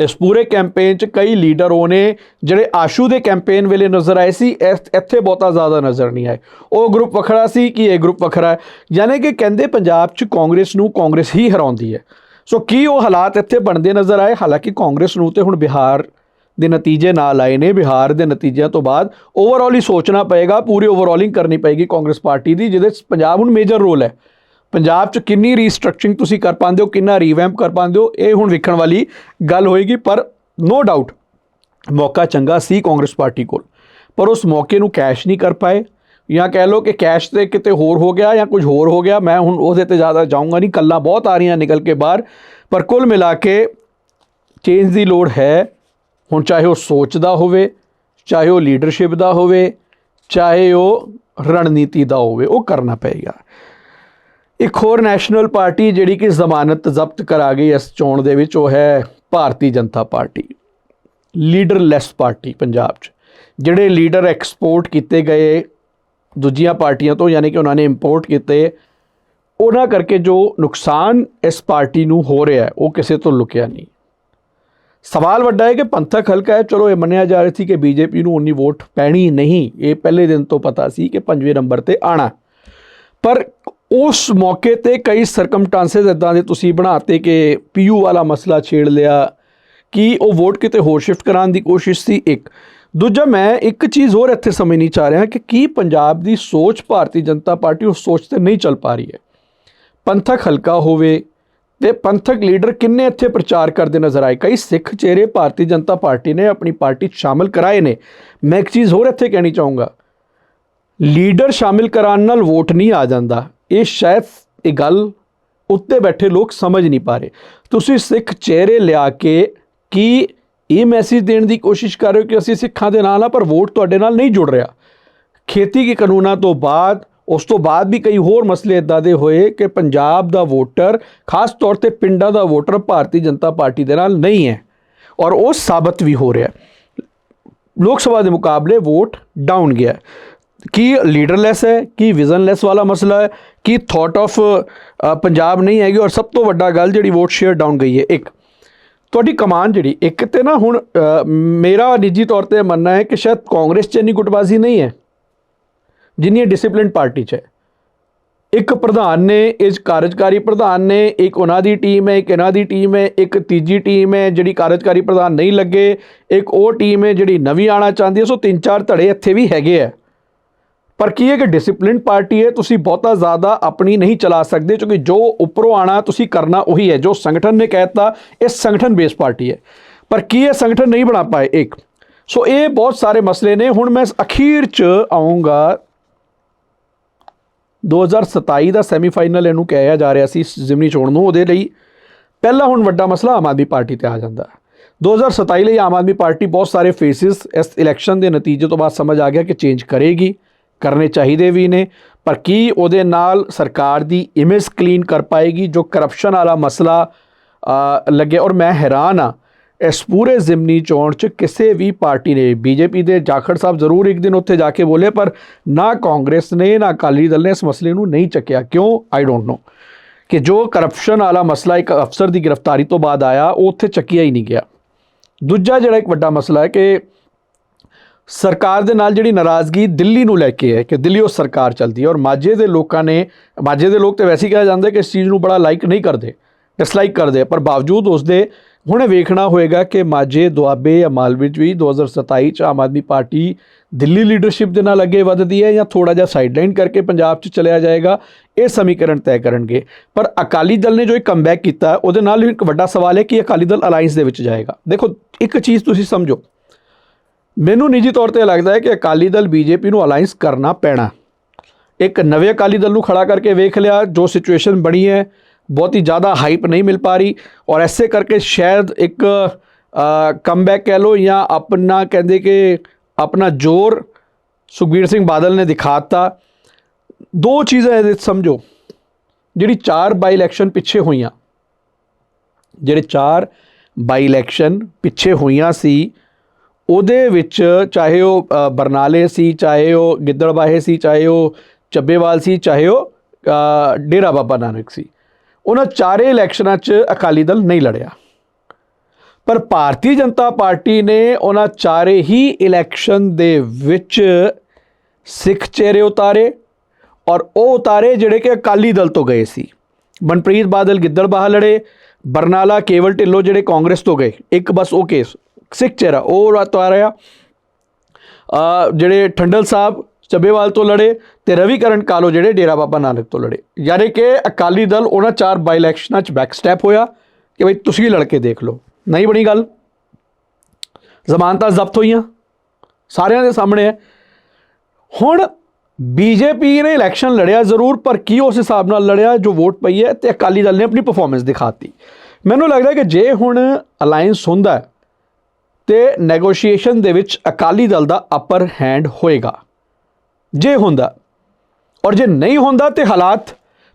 ਇਸ ਪੂਰੇ ਕੈਂਪੇਨ 'ਚ ਕਈ ਲੀਡਰ ਉਹਨੇ ਜਿਹੜੇ ਆਸ਼ੂ ਦੇ ਕੈਂਪੇਨ ਵੇਲੇ ਨਜ਼ਰ ਆਏ ਸੀ, ਇਸ- ਇੱਥੇ ਬਹੁਤਾ ਜ਼ਿਆਦਾ ਨਜ਼ਰ ਨਹੀਂ ਆਏ। ਉਹ ਗਰੁੱਪ ਵੱਖਰਾ ਸੀ ਕਿ ਇਹ ਗਰੁੱਪ ਵੱਖਰਾ ਹੈ? ਯਾਨੀ ਕਿ ਕਹਿੰਦੇ ਪੰਜਾਬ 'ਚ ਕਾਂਗਰਸ ਨੂੰ ਕਾਂਗਰਸ ਹੀ ਹਰਾਉਂਦੀ ਹੈ। ਸੋ ਕੀ ਉਹ ਹਾਲਾਤ ਇੱਥੇ ਬਣਦੇ ਨਜ਼ਰ ਆਏ? ਹਾਲਾਂਕਿ ਕਾਂਗਰਸ ਨੂੰ ਤੇ ਹੁਣ ਬਿਹਾਰ ਦੇ ਨਤੀਜੇ ਨਾਲ ਆਏ ਨੇ, ਬਿਹਾਰ ਦੇ ਨਤੀਜਿਆਂ ਤੋਂ ਬਾਅਦ ਓਵਰਆਲ ਹੀ ਸੋਚਣਾ ਪਏਗਾ, ਪੂਰੀ ਓਵਰਆਲਿੰਗ ਕਰਨੀ ਪਏਗੀ ਕਾਂਗਰਸ ਪਾਰਟੀ ਦੀ, ਜਿਹਦੇ 'ਚ ਪੰਜਾਬ ਹੁਣ ਮੇਜਰ ਰੋਲ ਹੈ। ਪੰਜਾਬ 'ਚ ਕਿੰਨੀ ਰੀਸਟਰਕਚਰਿੰਗ ਤੁਸੀਂ ਕਰ ਪਾਉਂਦੇ ਹੋ, ਕਿੰਨਾ ਰੀਵੈਂਪ ਕਰ ਪਾਉਂਦੇ ਹੋ, ਇਹ ਹੁਣ ਵੇਖਣ ਵਾਲੀ ਗੱਲ ਹੋਏਗੀ, ਪਰ ਨੋ ਡਾਊਟ ਮੌਕਾ ਚੰਗਾ ਸੀ ਕਾਂਗਰਸ ਪਾਰਟੀ ਕੋਲ। ਪਰ ਉਸ ਮੌਕੇ ਨੂੰ ਕੈਸ਼ ਨਹੀਂ ਕਰ ਪਾਏ, ਜਾਂ ਕਹਿ ਲਓ ਕਿ ਕੈਸ਼ ਤੇ ਕਿਤੇ ਹੋਰ ਹੋ ਗਿਆ ਜਾਂ ਕੁਝ ਹੋਰ ਹੋ ਗਿਆ, ਮੈਂ ਹੁਣ ਉਹਦੇ ਤੇ ਜ਼ਿਆਦਾ ਜਾਊਂਗਾ ਨਹੀਂ ਕੱਲਾ ਬਹੁਤ ਆ ਰਹੀਆਂ ਨਿਕਲ ਕੇ ਬਾਹਰ, ਪਰ ਕੁੱਲ ਮਿਲਾ ਕੇ ਚੇਂਜ ਦੀ ਲੋੜ ਹੈ। ਹੁਣ ਚਾਹੇ ਉਹ ਸੋਚ ਦਾ ਹੋਵੇ, ਚਾਹੇ ਉਹ ਲੀਡਰਸ਼ਿਪ ਦਾ ਹੋਵੇ, ਚਾਹੇ ਉਹ ਰਣਨੀਤੀ ਦਾ ਹੋਵੇ, ਉਹ ਕਰਨਾ ਪਏਗਾ। ਇੱਕ ਹੋਰ ਨੈਸ਼ਨਲ ਪਾਰਟੀ ਜਿਹੜੀ ਕਿ ਜ਼ਮਾਨਤ ਜ਼ਬਤ ਕਰਾ ਗਈ ਇਸ ਚੋਣ ਦੇ ਵਿੱਚ, ਉਹ ਹੈ Bharatiya Janata party leaderless party Punjab 'ਚ। ਜਿਹੜੇ ਲੀਡਰ ਐਕਸਪੋਰਟ ਕੀਤੇ ਗਏ ਦੂਜੀਆਂ ਪਾਰਟੀਆਂ ਤੋਂ, ਯਾਨੀ ਕਿ ਉਹਨਾਂ ਨੇ ਇੰਪੋਰਟ ਕੀਤੇ, ਉਹਨਾਂ ਕਰਕੇ ਜੋ ਨੁਕਸਾਨ ਇਸ ਪਾਰਟੀ ਨੂੰ ਹੋ ਰਿਹਾ ਉਹ ਕਿਸੇ ਤੋਂ ਲੁਕਿਆ ਨਹੀਂ। ਸਵਾਲ ਵੱਡਾ ਹੈ ਕਿ ਪੰਥਕ ਹਲਕਾ ਹੈ, ਚਲੋ ਇਹ ਮੰਨਿਆ ਜਾ ਰਿਹਾ ਸੀ ਕਿ ਬੀਜੇਪੀ ਨੂੰ ਉਨੀ ਵੋਟ ਪੈਣੀ ਨਹੀਂ, ਇਹ ਪਹਿਲੇ ਦਿਨ ਤੋਂ ਪਤਾ ਸੀ ਕਿ ਪੰਜਵੇਂ ਨੰਬਰ ਤੇ ਆਣਾ। ਪਰ ਉਸ ਮੌਕੇ ਤੇ ਕਈ ਸਰਕਮਟਾਂਸਸ ਇਦਾਂ ਦੇ ਤੁਸੀਂ ਬਣਾਤੇ ਕਿ ਪੀਯੂ ਵਾਲਾ ਮਸਲਾ ਛੇੜ ਲਿਆ, ਕਿ ਉਹ ਵੋਟ ਕਿਤੇ ਹੋਰ ਸ਼ਿਫਟ ਕਰਾਉਣ ਦੀ ਕੋਸ਼ਿਸ਼ ਸੀ, ਇੱਕ। ਦੂਜਾ, ਮੈਂ ਇੱਕ ਚੀਜ਼ ਹੋਰ ਇੱਥੇ ਸਮਝਣੀ ਚਾਹ ਰਿਹਾ ਕਿ ਕੀ ਪੰਜਾਬ ਦੀ ਸੋਚ ਭਾਰਤੀ ਜਨਤਾ ਪਾਰਟੀ ਉਸ ਸੋਚ ਤੇ ਨਹੀਂ ਚੱਲ ਪਾ ਰਹੀ ਹੈ। ਪੰਥਕ ਹਲਕਾ ਹੋਵੇ ਤੇ ਪੰਥਕ ਲੀਡਰ ਕਿੰਨੇ ਇੱਥੇ ਪ੍ਰਚਾਰ ਕਰਦੇ ਨਜ਼ਰ ਆਏ? ਕਈ ਸਿੱਖ ਚਿਹਰੇ ਭਾਰਤੀ ਜਨਤਾ ਪਾਰਟੀ ਨੇ ਆਪਣੀ ਪਾਰਟੀ 'ਚ ਸ਼ਾਮਿਲ ਕਰਾਏ ਨੇ। ਮੈਂ ਇੱਕ ਚੀਜ਼ ਹੋਰ ਇੱਥੇ ਕਹਿਣੀ ਚਾਹੂੰਗਾ। ਲੀਡਰ ਸ਼ਾਮਿਲ ਕਰਾਉਣ ਨਾਲ ਵੋਟ ਨਹੀਂ ਆ ਜਾਂਦਾ। ਇਹ ਸ਼ਾਇਦ ਇਹ ਗੱਲ ਉੱਤੇ ਬੈਠੇ ਲੋਕ ਸਮਝ ਨਹੀਂ ਪਾ ਰਹੇ। ਤੁਸੀਂ ਸਿੱਖ ਚਿਹਰੇ ਲਿਆ ਕੇ ਕੀ ਇਹ ਮੈਸੇਜ ਦੇਣ ਦੀ ਕੋਸ਼ਿਸ਼ ਕਰ ਰਹੇ ਹੋ ਕਿ ਅਸੀਂ ਸਿੱਖਾਂ ਦੇ ਨਾਲ ਆ ਪਰ ਵੋਟ ਤੁਹਾਡੇ ਨਾਲ ਨਹੀਂ ਜੁੜ ਰਿਹਾ? ਖੇਤੀ ਕੇ ਕਾਨੂੰਨਾਂ ਤੋਂ ਬਾਅਦ ਉਸ ਤੋਂ ਬਾਅਦ ਵੀ ਕਈ ਹੋਰ ਮਸਲੇ ਇਦਾਂ ਦੇ ਹੋਏ ਕਿ ਪੰਜਾਬ ਦਾ ਵੋਟਰ, ਖਾਸ ਤੌਰ ਤੇ ਪਿੰਡਾਂ ਦਾ ਵੋਟਰ ਭਾਰਤੀ ਜਨਤਾ ਪਾਰਟੀ ਦੇ ਨਾਲ ਨਹੀਂ ਹੈ ਔਰ ਉਹ ਸਾਬਤ ਵੀ ਹੋ ਰਿਹਾ ਲੋਕ ਸਭਾ ਦੇ ਮੁਕਾਬਲੇ ਵੋਟ ਡਾਊਨ ਗਿਆ ਕੀ ਲੀਡਰਲੈਸ ਹੈ, ਕੀ ਵਿਜ਼ਨਲੈਸ ਵਾਲਾ ਮਸਲਾ ਹੈ, ਕੀ ਥਾਟ ਆਫ ਪੰਜਾਬ ਨਹੀਂ ਹੈਗੀ ਔਰ ਸਭ ਤੋਂ ਵੱਡਾ ਗੱਲ ਜਿਹੜੀ ਵੋਟ ਸ਼ੇਅਰ ਡਾਊਨ ਗਈ ਹੈ, ਇੱਕ। ਤੁਹਾਡੀ ਕਮਾਨ ਜਿਹੜੀ, ਇੱਕ ਤੇ ਨਾ ਹੁਣ ਮੇਰਾ ਨਿੱਜੀ ਤੌਰ ਤੇ ਮੰਨਣਾ ਹੈ ਕਿ ਸ਼ਾਇਦ ਕਾਂਗਰਸ 'ਚ ਇੰਨੀ ਗੁੱਟਬਾਜ਼ੀ ਨਹੀਂ ਹੈ। ਜਿੰਨੀ ਡਿਸਪਲਿਨ ਪਾਰਟੀ 'ਚ ਹੈ। ਇੱਕ ਪ੍ਰਧਾਨ ਨੇ, ਇਸ ਕਾਰਜਕਾਰੀ ਪ੍ਰਧਾਨ ਨੇ, ਇੱਕ ਉਹਨਾਂ ਦੀ ਟੀਮ ਹੈ, ਇੱਕ ਇਹਨਾਂ ਦੀ ਟੀਮ ਹੈ, ਇੱਕ ਤੀਜੀ ਟੀਮ ਹੈ, ਜਿਹੜੀ ਕਾਰਜਕਾਰੀ ਪ੍ਰਧਾਨ ਨਹੀਂ ਲੱਗੇ, ਇੱਕ ਉਹ ਟੀਮ ਹੈ ਜਿਹੜੀ ਨਵੀਂ ਆਣਾ ਚਾਹੁੰਦੀ ਹੈ, ਸੋ ਤਿੰਨ ਚਾਰ ਧੜੇ ਇੱਥੇ ਵੀ ਹੈਗੇ ਆ। ਪਰ ਕੀ ਹੈ ਕਿ ਡਿਸਪਲਿਨ ਪਾਰਟੀ ਹੈ, ਤੁਸੀਂ ਬਹੁਤਾ ਜ਼ਿਆਦਾ ਆਪਣੀ ਨਹੀਂ ਚਲਾ ਸਕਦੇ, ਕਿਉਂਕਿ ਜੋ ਉੱਪਰੋਂ ਆਣਾ ਤੁਸੀਂ ਕਰਨਾ ਉਹੀ ਹੈ। ਜੋ ਸੰਗਠਨ ਨੇ ਕਹਿਤਾ ਇਹ ਸੰਗਠਨ ਬੇਸ ਪਾਰਟੀ ਹੈ। ਪਰ ਕੀ ਇਹ ਸੰਗਠਨ ਨਹੀਂ ਬਣਾ ਪਾਏ? ਇੱਕ, ਸੋ ਇਹ ਬਹੁਤ ਸਾਰੇ ਮਸਲੇ ਨੇ। ਹੁਣ ਮੈਂ ਅਖੀਰ ਚ ਆਉਂਗਾ 2027 ਦਾ ਸੈਮੀਫਾਈਨਲ ਇਹਨੂੰ ਕਿਹਾ ਜਾ ਰਿਹਾ ਸੀ ਜ਼ਿਮਨੀ ਚੋਣ ਨੂੰ, ਉਹਦੇ ਲਈ ਪਹਿਲਾ ਹੁਣ ਵੱਡਾ ਮਸਲਾ ਆਮ ਆਦਮੀ ਪਾਰਟੀ ਤੇ ਆ ਜਾਂਦਾ। ਹੈ 2027 ਲਈ ਆਮ ਆਦਮੀ ਪਾਰਟੀ ਬਹੁਤ ਸਾਰੇ ਫੇਸਿਸ ਇਸ ਇਲੈਕਸ਼ਨ ਦੇ ਨਤੀਜੇ ਤੋਂ ਬਾਅਦ ਸਮਝ ਆ ਗਿਆ ਕਿ ਚੇਂਜ ਕਰੇਗੀ, ਕਰਨੇ ਚਾਹੀਦੇ ਵੀ ਨੇ, ਪਰ ਕੀ ਉਹਦੇ ਨਾਲ ਸਰਕਾਰ ਦੀ ਇਮੇਜ ਕਲੀਨ ਕਰ ਪਾਏਗੀ, ਜੋ ਕਰਪਸ਼ਨ ਵਾਲਾ ਮਸਲਾ ਲੱਗੇ ਔਰ ਮੈਂ ਹੈਰਾਨ ਆ ਇਸ ਪੂਰੇ ਜ਼ਿਮਨੀ ਚੋਣ ਚ ਕਿਸੇ ਵੀ ਪਾਰਟੀ ਨੇ ਬੀਜੇਪੀ ਦੇ ਜਾਖੜ ਸਾਹਿਬ ਜ਼ਰੂਰ ਇੱਕ ਦਿਨ ਉੱਥੇ ਜਾ ਕੇ ਬੋਲੇ, ਪਰ ਨਾ ਕਾਂਗਰਸ ਨੇ, ਨਾ ਅਕਾਲੀ ਦਲ ਨੇ ਇਸ ਮਸਲੇ ਨੂੰ ਨਹੀਂ ਚੱਕਿਆ। ਕਿਉਂ? ਆਈ ਡੋਂਟ ਨੋ ਕਿ ਜੋ ਕਰਪਸ਼ਨ ਵਾਲਾ ਮਸਲਾ ਇੱਕ ਅਫਸਰ ਦੀ ਗ੍ਰਿਫਤਾਰੀ ਤੋਂ ਬਾਅਦ ਆਇਆ, ਉਹ ਉੱਥੇ ਚੱਕਿਆ ਹੀ ਨਹੀਂ ਗਿਆ। ਦੂਜਾ ਜਿਹੜਾ ਇੱਕ ਵੱਡਾ ਮਸਲਾ ਹੈ ਕਿ ਸਰਕਾਰ ਦੇ ਨਾਲ ਜਿਹੜੀ ਨਾਰਾਜ਼ਗੀ ਦਿੱਲੀ ਨੂੰ ਲੈ ਕੇ ਹੈ, ਕਿ ਦਿੱਲੀ ਉਹ ਸਰਕਾਰ ਚੱਲਦੀ ਹੈ, ਔਰ ਮਾਝੇ ਦੇ ਲੋਕਾਂ ਨੇ, ਮਾਝੇ ਦੇ ਲੋਕ ਤੇ ਵੈਸੇ ਹੀ ਕਿਹਾ ਜਾਂਦਾ ਕਿ ਇਸ ਚੀਜ਼ ਨੂੰ ਬੜਾ ਲਾਈਕ ਨਹੀਂ ਕਰਦੇ ਡਿਸਲਾਈਕ ਕਰਦੇ, ਪਰ ਬਾਵਜੂਦ ਉਸ ਦੇ ਹੁਣੇ ਵੇਖਣਾ ਹੋਏਗਾ ਕਿ ਮਾਝੇ, ਦੁਆਬੇ ਜਾਂ ਮਾਲਵੇ 'ਚ ਵੀ 2027 ਚ ਆਮ ਆਦਮੀ ਪਾਰਟੀ ਦਿੱਲੀ ਲੀਡਰਸ਼ਿਪ ਦੇ ਨਾਲ ਅੱਗੇ ਵੱਧਦੀ ਹੈ ਜਾਂ ਥੋੜਾ ਜਿਹਾ ਸਾਈਡਲਾਈਨ ਕਰਕੇ ਪੰਜਾਬ 'ਚ ਚਲਿਆ ਜਾਏਗਾ, ਇਹ ਸਮੀਕਰਨ ਤੈਅ ਕਰਨਗੇ। ਪਰ ਅਕਾਲੀ ਦਲ ਨੇ ਜੋ ਇੱਕ ਕਮਬੈਕ ਕੀਤਾ, ਉਹਦੇ ਨਾਲ ਇੱਕ ਵੱਡਾ ਸਵਾਲ ਹੈ ਕਿ ਅਕਾਲੀ ਦਲ ਅਲਾਈਅੰਸ ਦੇ ਵਿੱਚ ਜਾਏਗਾ। ਦੇਖੋ, ਇੱਕ ਚੀਜ਼ ਤੁਸੀਂ ਸਮਝੋ। ਮੈਨੂੰ ਨਿੱਜੀ ਤੌਰ ਤੇ ਲੱਗਦਾ ਹੈ ਕਿ ਅਕਾਲੀ ਦਲ ਬੀਜੇਪੀ ਨੂੰ ਅਲਾਈਅੰਸ ਕਰਨਾ ਪੈਣਾ। ਇੱਕ ਨਵੇਂ ਅਕਾਲੀ ਦਲ ਨੂੰ ਖੜਾ ਕਰਕੇ ਵੇਖ ਲਿਆ, ਜੋ ਸਿਚੁਏਸ਼ਨ ਬਣੀ ਹੈ ਬਹੁਤੀ ਜ਼ਿਆਦਾ ਹਾਈਪ ਨਹੀਂ ਮਿਲ ਪਾ ਰਹੀ ਔਰ ਐਸੇ ਕਰਕੇ ਸ਼ਾਇਦ ਇੱਕ ਕਮਬੈਕ ਕਹਿ ਲੋ ਜਾਂ ਆਪਣਾ ਕਹਿੰਦੇ ਕਿ ਆਪਣਾ ਜ਼ੋਰ ਸੁਖਬੀਰ ਸਿੰਘ ਬਾਦਲ ਨੇ ਦਿਖਾਤਾ। ਦੋ ਚੀਜ਼ਾਂ ਇਹਦੇ 'ਚ ਸਮਝੋ, ਜਿਹੜੀ ਚਾਰ ਬਾਈ ਇਲੈਕਸ਼ਨ ਪਿੱਛੇ ਹੋਈਆਂ। ਜਿਹੜੇ ਚਾਰ ਬਾਈ ਇਲੈਕਸ਼ਨ ਪਿੱਛੇ ਹੋਈਆਂ ਸੀ, ਉਹਦੇ ਵਿੱਚ ਚਾਹੇ ਉਹ ਬਰਨਾਲੇ ਸੀ, ਚਾਹੇ ਉਹ ਗਿੱਦੜਬਾਹੇ ਸੀ, ਚਾਹੇ ਉਹ ਚੱਬੇਵਾਲ ਸੀ, ਚਾਹੇ ਉਹ ਡੇਰਾ ਬਾਬਾ ਨਾਨਕ ਸੀ। ਉਹਨਾਂ ਚਾਰੇ ਇਲੈਕਸ਼ਨਾਂ 'ਚ ਅਕਾਲੀ ਦਲ ਨਹੀਂ ਲੜਿਆ। ਪਰ ਭਾਰਤੀ ਜਨਤਾ ਪਾਰਟੀ ਨੇ ਉਹਨਾਂ ਚਾਰੇ ਹੀ ਇਲੈਕਸ਼ਨ ਦੇ ਵਿੱਚ ਸਿੱਖ ਚਿਹਰੇ ਉਤਾਰੇ ਔਰ ਉਹ ਉਤਾਰੇ ਜਿਹੜੇ ਕਿ ਅਕਾਲੀ ਦਲ ਤੋਂ ਗਏ ਸੀ। ਮਨਪ੍ਰੀਤ ਬਾਦਲ ਗਿੱਦੜਬਾਹਾ ਲੜੇ, ਬਰਨਾਲਾ ਕੇਵਲ ਢਿੱਲੋਂ ਜਿਹੜੇ ਕਾਂਗਰਸ ਤੋਂ ਗਏ, ਇੱਕ ਬਸ ਉਹ ਕੇਸ, ਸਿੱਖ ਚਿਹਰਾ ਉਹ ਉਤਾਰਿਆ। ਜਿਹੜੇ ਠੰਡਲ ਸਾਹਿਬ ਚੱਬੇਵਾਲ ਤੋਂ ਲੜੇ ਤੇ ਰਵੀਕਰਨ ਕਾਲੋ ਜਿਹੜੇ ਡੇਰਾ ਬਾਬਾ ਨਾਨਕ ਤੋਂ ਲੜੇ। ਯਾਨੀ ਕਿ ਅਕਾਲੀ ਦਲ ਉਹਨਾਂ ਚਾਰ ਬਾਈ ਇਲੈਕਸ਼ਨਾਂ 'ਚ ਬੈਕ ਸਟੈਪ ਹੋਇਆ ਕਿ ਬਈ ਤੁਸੀਂ ਲੜ ਕੇ ਦੇਖ ਲਓ। ਨਹੀਂ ਬਣੀ ਗੱਲ। ਜ਼ਮਾਨਤਾਂ ਜ਼ਬਤ ਹੋਈਆਂ। ਸਾਰਿਆਂ ਦੇ ਸਾਹਮਣੇ ਹੈ। ਹੁਣ ਬੀਜੇਪੀ ਨੇ ਇਲੈਕਸ਼ਨ ਲੜਿਆ ਜ਼ਰੂਰ ਪਰ ਕੀ ਉਸ ਹਿਸਾਬ ਨਾਲ ਲੜਿਆ ਜੋ ਵੋਟ ਪਈ ਹੈ ਤੇ ਅਕਾਲੀ ਦਲ ਨੇ ਆਪਣੀ ਪਰਫਾਰਮੈਂਸ ਦਿਖਾਤੀ। ਮੈਨੂੰ ਲੱਗਦਾ ਕਿ ਜੇ ਹੁਣ ਅਲਾਈਅੰਸ ਹੁੰਦਾ ਹੈ, ਤੇ ਨੈਗੋਸ਼ੀਏਸ਼ਨ ਦੇ ਵਿੱਚ ਅਕਾਲੀ ਦਲ ਦਾ ਅਪਰ ਹੈਂਡ ਹੋਏਗਾ। ਜੇ ਹੁੰਦਾ ਔਰ ਜੇ ਨਹੀਂ ਹੁੰਦਾ ਤੇ ਹਾਲਾਤ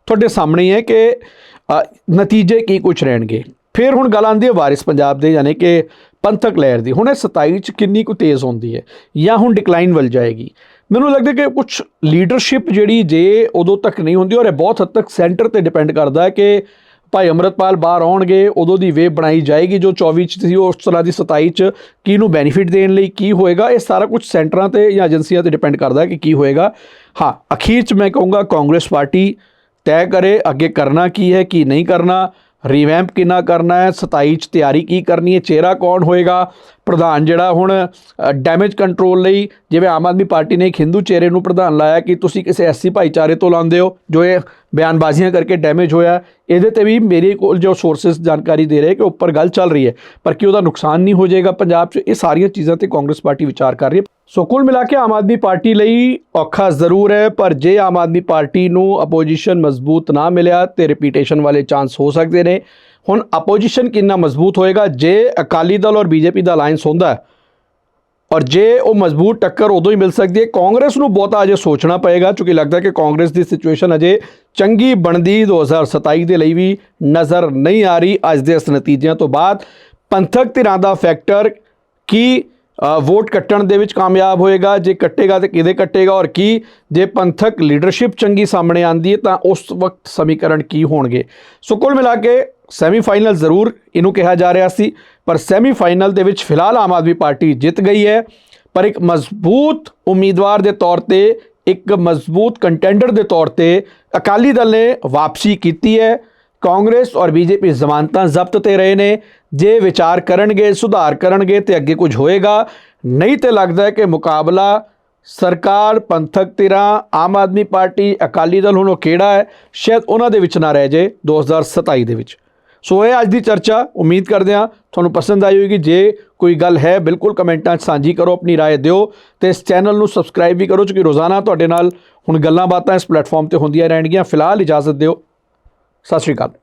ਤੁਹਾਡੇ ਸਾਹਮਣੇ ਹੈ ਕਿ ਨਤੀਜੇ ਕੀ ਕੁਝ ਰਹਿਣਗੇ? ਫਿਰ ਹੁਣ ਗੱਲ ਆਉਂਦੀ ਹੈ ਵਾਰਿਸ ਪੰਜਾਬ ਦੇ, ਯਾਨੀ ਕਿ ਪੰਥਕ ਲਹਿਰ ਦੀ। ਹੁਣ ਇਹ 27 ਚ ਕਿੰਨੀ ਕੁ ਤੇਜ਼ ਹੁੰਦੀ ਹੈ ਜਾਂ ਹੁਣ ਡਿਕਲਾਈਨ ਵੱਲ ਜਾਏਗੀ? ਮੈਨੂੰ ਲੱਗਦਾ ਕਿ ਕੁਝ ਲੀਡਰਸ਼ਿਪ ਜਿਹੜੀ ਜੇ ਉਦੋਂ ਤੱਕ ਨਹੀਂ ਹੁੰਦੀ ਔਰ ਇਹ ਬਹੁਤ ਹੱਦ ਤੱਕ ਸੈਂਟਰ ਤੇ ਡਿਪੈਂਡ ਕਰਦਾ ਹੈ ਕਿ ਭਾਈ ਅਮਰਤਪਾਲ ਬਾਹਰ ਆਉਣਗੇ, ਉਦੋਂ ਦੀ ਵੇਵ ਬਣਾਈ ਜਾਏਗੀ ਜੋ 24 ਚ ਸੀ, ਉਸ ਤਰ੍ਹਾਂ ਦੀ 27 ਚ ਕੀ ਨੂੰ ਬੈਨੀਫਿਟ ਦੇਣ ਲਈ ਕੀ ਹੋਏਗਾ, ਇਹ ਸਾਰਾ ਕੁਝ ਸੈਂਟਰਾਂ ਤੇ ਜਾਂ ਏਜੰਸੀਆਂ ਤੇ ਡਿਪੈਂਡ ਕਰਦਾ ਕਿ ਕੀ ਹੋਏਗਾ। ਹਾਂ, ਅਖੀਰ ਚ ਮੈਂ ਕਹੂੰਗਾ ਕਾਂਗਰਸ ਪਾਰਟੀ ਤੈਅ ਕਰੇ, ਅੱਗੇ ਕਰਨਾ ਕੀ ਹੈ, ਕੀ ਨਹੀਂ ਕਰਨਾ। ਰੀਵੈਂਪ ਕਿੰਨਾ ਕਰਨਾ ਹੈ? 27 ਚ ਤਿਆਰੀ ਕੀ ਕਰਨੀ ਹੈ? ਚਿਹਰਾ ਕੌਣ ਹੋਏਗਾ? ਪ੍ਰਧਾਨ ਜਿਹੜਾ ਹੁਣ ਡੈਮੇਜ ਕੰਟਰੋਲ ਲਈ ਜਿਵੇਂ ਆਮ ਆਦਮੀ ਪਾਰਟੀ ਨੇ ਇੱਕ ਹਿੰਦੂ ਚਿਹਰੇ ਨੂੰ ਪ੍ਰਧਾਨ ਲਾਇਆ ਕਿ ਤੁਸੀਂ ਕਿਸੇ ਐਸਸੀ ਭਾਈਚਾਰੇ ਤੋਂ ਲਾਉਂਦੇ ਹੋ, ਜੋ ਇਹ ਬਿਆਨਬਾਜ਼ੀਆਂ ਕਰਕੇ ਡੈਮੇਜ ਹੋਇਆ ਇਹਦੇ ਤੇ ਵੀ ਮੇਰੇ ਕੋਲ ਜੋ ਸੋਰਸਸ ਜਾਣਕਾਰੀ ਦੇ ਰਹੇ ਕਿ ਉੱਪਰ ਗੱਲ ਚੱਲ ਰਹੀ ਹੈ, ਪਰ ਕਿ ਉਹਦਾ ਨੁਕਸਾਨ ਨਹੀਂ ਹੋ ਜਾਏਗਾ ਪੰਜਾਬ 'ਚ? ਇਹ ਸਾਰੀਆਂ ਚੀਜ਼ਾਂ ਤੇ ਕਾਂਗਰਸ ਪਾਰਟੀ ਵਿਚਾਰ ਕਰ ਰਹੀ ਹੈ। ਸੋ ਕੁੱਲ ਮਿਲਾ ਕੇ ਆਮ ਆਦਮੀ ਪਾਰਟੀ ਲਈ ਔਖਾ ਜ਼ਰੂਰ ਹੈ, ਪਰ ਜੇ ਆਮ ਆਦਮੀ ਪਾਰਟੀ ਨੂੰ ਅਪੋਜੀਸ਼ਨ ਮਜ਼ਬੂਤ ਨਾ ਮਿਲਿਆ, ਤੇ ਰਿਪੀਟੇਸ਼ਨ ਵਾਲੇ ਚਾਂਸ ਹੋ ਸਕਦੇ ਨੇ। ਹੁਣ ਅਪੋਜੀਸ਼ਨ ਕਿੰਨਾ ਮਜ਼ਬੂਤ ਹੋਏਗਾ? ਜੇ ਅਕਾਲੀ ਦਲ ਔਰ ਬੀਜੇਪੀ ਦਾ ਅਲਾਈਅੰਸ ਹੁੰਦਾ ਹੈ, ਔਰ ਜੇ ਉਹ ਮਜ਼ਬੂਤ ਟੱਕਰ ਉਦੋਂ ਹੀ ਮਿਲ ਸਕਦੀ ਹੈ, ਕਾਂਗਰਸ ਨੂੰ ਬਹੁਤਾ ਅਜੇ ਸੋਚਣਾ ਪਏਗਾ, ਕਿਉਂਕਿ ਲੱਗਦਾ ਕਿ ਕਾਂਗਰਸ ਦੀ ਸਿਚੁਏਸ਼ਨ ਅਜੇ ਚੰਗੀ ਬਣਦੀ 2027 ਦੇ ਲਈ ਵੀ ਨਜ਼ਰ ਨਹੀਂ ਆ ਰਹੀ। ਅੱਜ ਦੇ ਇਸ ਨਤੀਜਿਆਂ ਤੋਂ ਬਾਅਦ ਪੰਥਕ ਧਿਰਾਂ ਦਾ ਫੈਕਟਰ ਕੀ ਵੋਟ ਕੱਟਣ ਦੇ ਵਿੱਚ ਕਾਮਯਾਬ ਹੋਏਗਾ, ਜੇ ਕੱਟੇਗਾ ਤੇ ਕਿਹਦੇ ਕੱਟੇਗਾ ਔਰ ਕੀ? ਜੇ ਪੰਥਕ ਲੀਡਰਸ਼ਿਪ ਚੰਗੀ ਸਾਹਮਣੇ ਆਂਦੀ ਹੈ ਤਾਂ ਉਸ ਵਕਤ ਸਮੀਕਰਨ ਕੀ ਹੋਣਗੇ? ਸੋ ਕੁੱਲ ਮਿਲਾ ਕੇ ਸੈਮੀਫਾਈਨਲ ਜ਼ਰੂਰ ਇਹਨੂੰ ਕਿਹਾ ਜਾ ਰਿਹਾ ਸੀ, ਪਰ ਸੈਮੀਫਾਈਨਲ ਦੇ ਵਿੱਚ ਫਿਲਹਾਲ ਆਮ ਆਦਮੀ ਪਾਰਟੀ ਜਿੱਤ ਗਈ ਹੈ, ਪਰ ਇੱਕ ਮਜ਼ਬੂਤ ਉਮੀਦਵਾਰ ਦੇ ਤੌਰ ਤੇ, ਇੱਕ ਮਜ਼ਬੂਤ ਕੰਟੈਂਡਰ ਦੇ ਤੌਰ ਤੇ ਅਕਾਲੀ ਦਲ ਨੇ ਵਾਪਸੀ ਕੀਤੀ ਹੈ। ਕਾਂਗਰਸ ਔਰ ਬੀਜੇਪੀ ਜ਼ਮਾਨਤਾਂ ਜ਼ਬਤ ਤੇ ਰਹੇ ਨੇ ਜੇ ਵਿਚਾਰ ਕਰਨਗੇ ਸੁਧਾਰ ਕਰਨਗੇ ਤੇ ਅੱਗੇ ਕੁਝ ਹੋਏਗਾ ਨਹੀਂ ਤੇ ਲੱਗਦਾ ਹੈ ਕਿ ਮੁਕਾਬਲਾ ਸਰਕਾਰ ਪੰਥਕ ਧਿਰਾਂ ਆਮ ਆਦਮੀ ਪਾਰਟੀ ਅਕਾਲੀ ਦਲ ਹੁਣ ਉਹ ਕਿਹੜਾ ਹੈ ਸ਼ਾਇਦ ਉਹਨਾਂ ਦੇ ਵਿੱਚ ਨਾ ਰਹਿ ਜੇ 2027 ਦੇ ਵਿੱਚ ਸੋ ਇਹ ਅੱਜ ਦੀ ਚਰਚਾ ਉਮੀਦ ਕਰਦੇ ਹਾਂ ਤੁਹਾਨੂੰ ਪਸੰਦ ਆਈ ਹੋਵੇਗੀ ਜੇ ਕੋਈ ਗੱਲ ਹੈ ਬਿਲਕੁਲ ਕਮੈਂਟਾਂ 'ਚ ਸਾਂਝੀ ਕਰੋ ਆਪਣੀ رائے ਦਿਓ ਤੇ ਇਸ ਚੈਨਲ ਨੂੰ ਸਬਸਕ੍ਰਾਈਬ ਵੀ ਕਰੋ ਕਿਉਂਕਿ ਰੋਜ਼ਾਨਾ ਤੁਹਾਡੇ ਨਾਲ ਹੁਣ ਗੱਲਾਂ ਬਾਤਾਂ ਇਸ ਪਲੇਟਫਾਰਮ ਤੇ ਹੁੰਦੀਆਂ ਰਹਿਣਗੀਆਂ ਫਿਲਹਾਲ ਇਜਾਜ਼ਤ ਦਿਓ ਸਤਿ ਸ਼੍ਰੀ ਅਕਾਲ।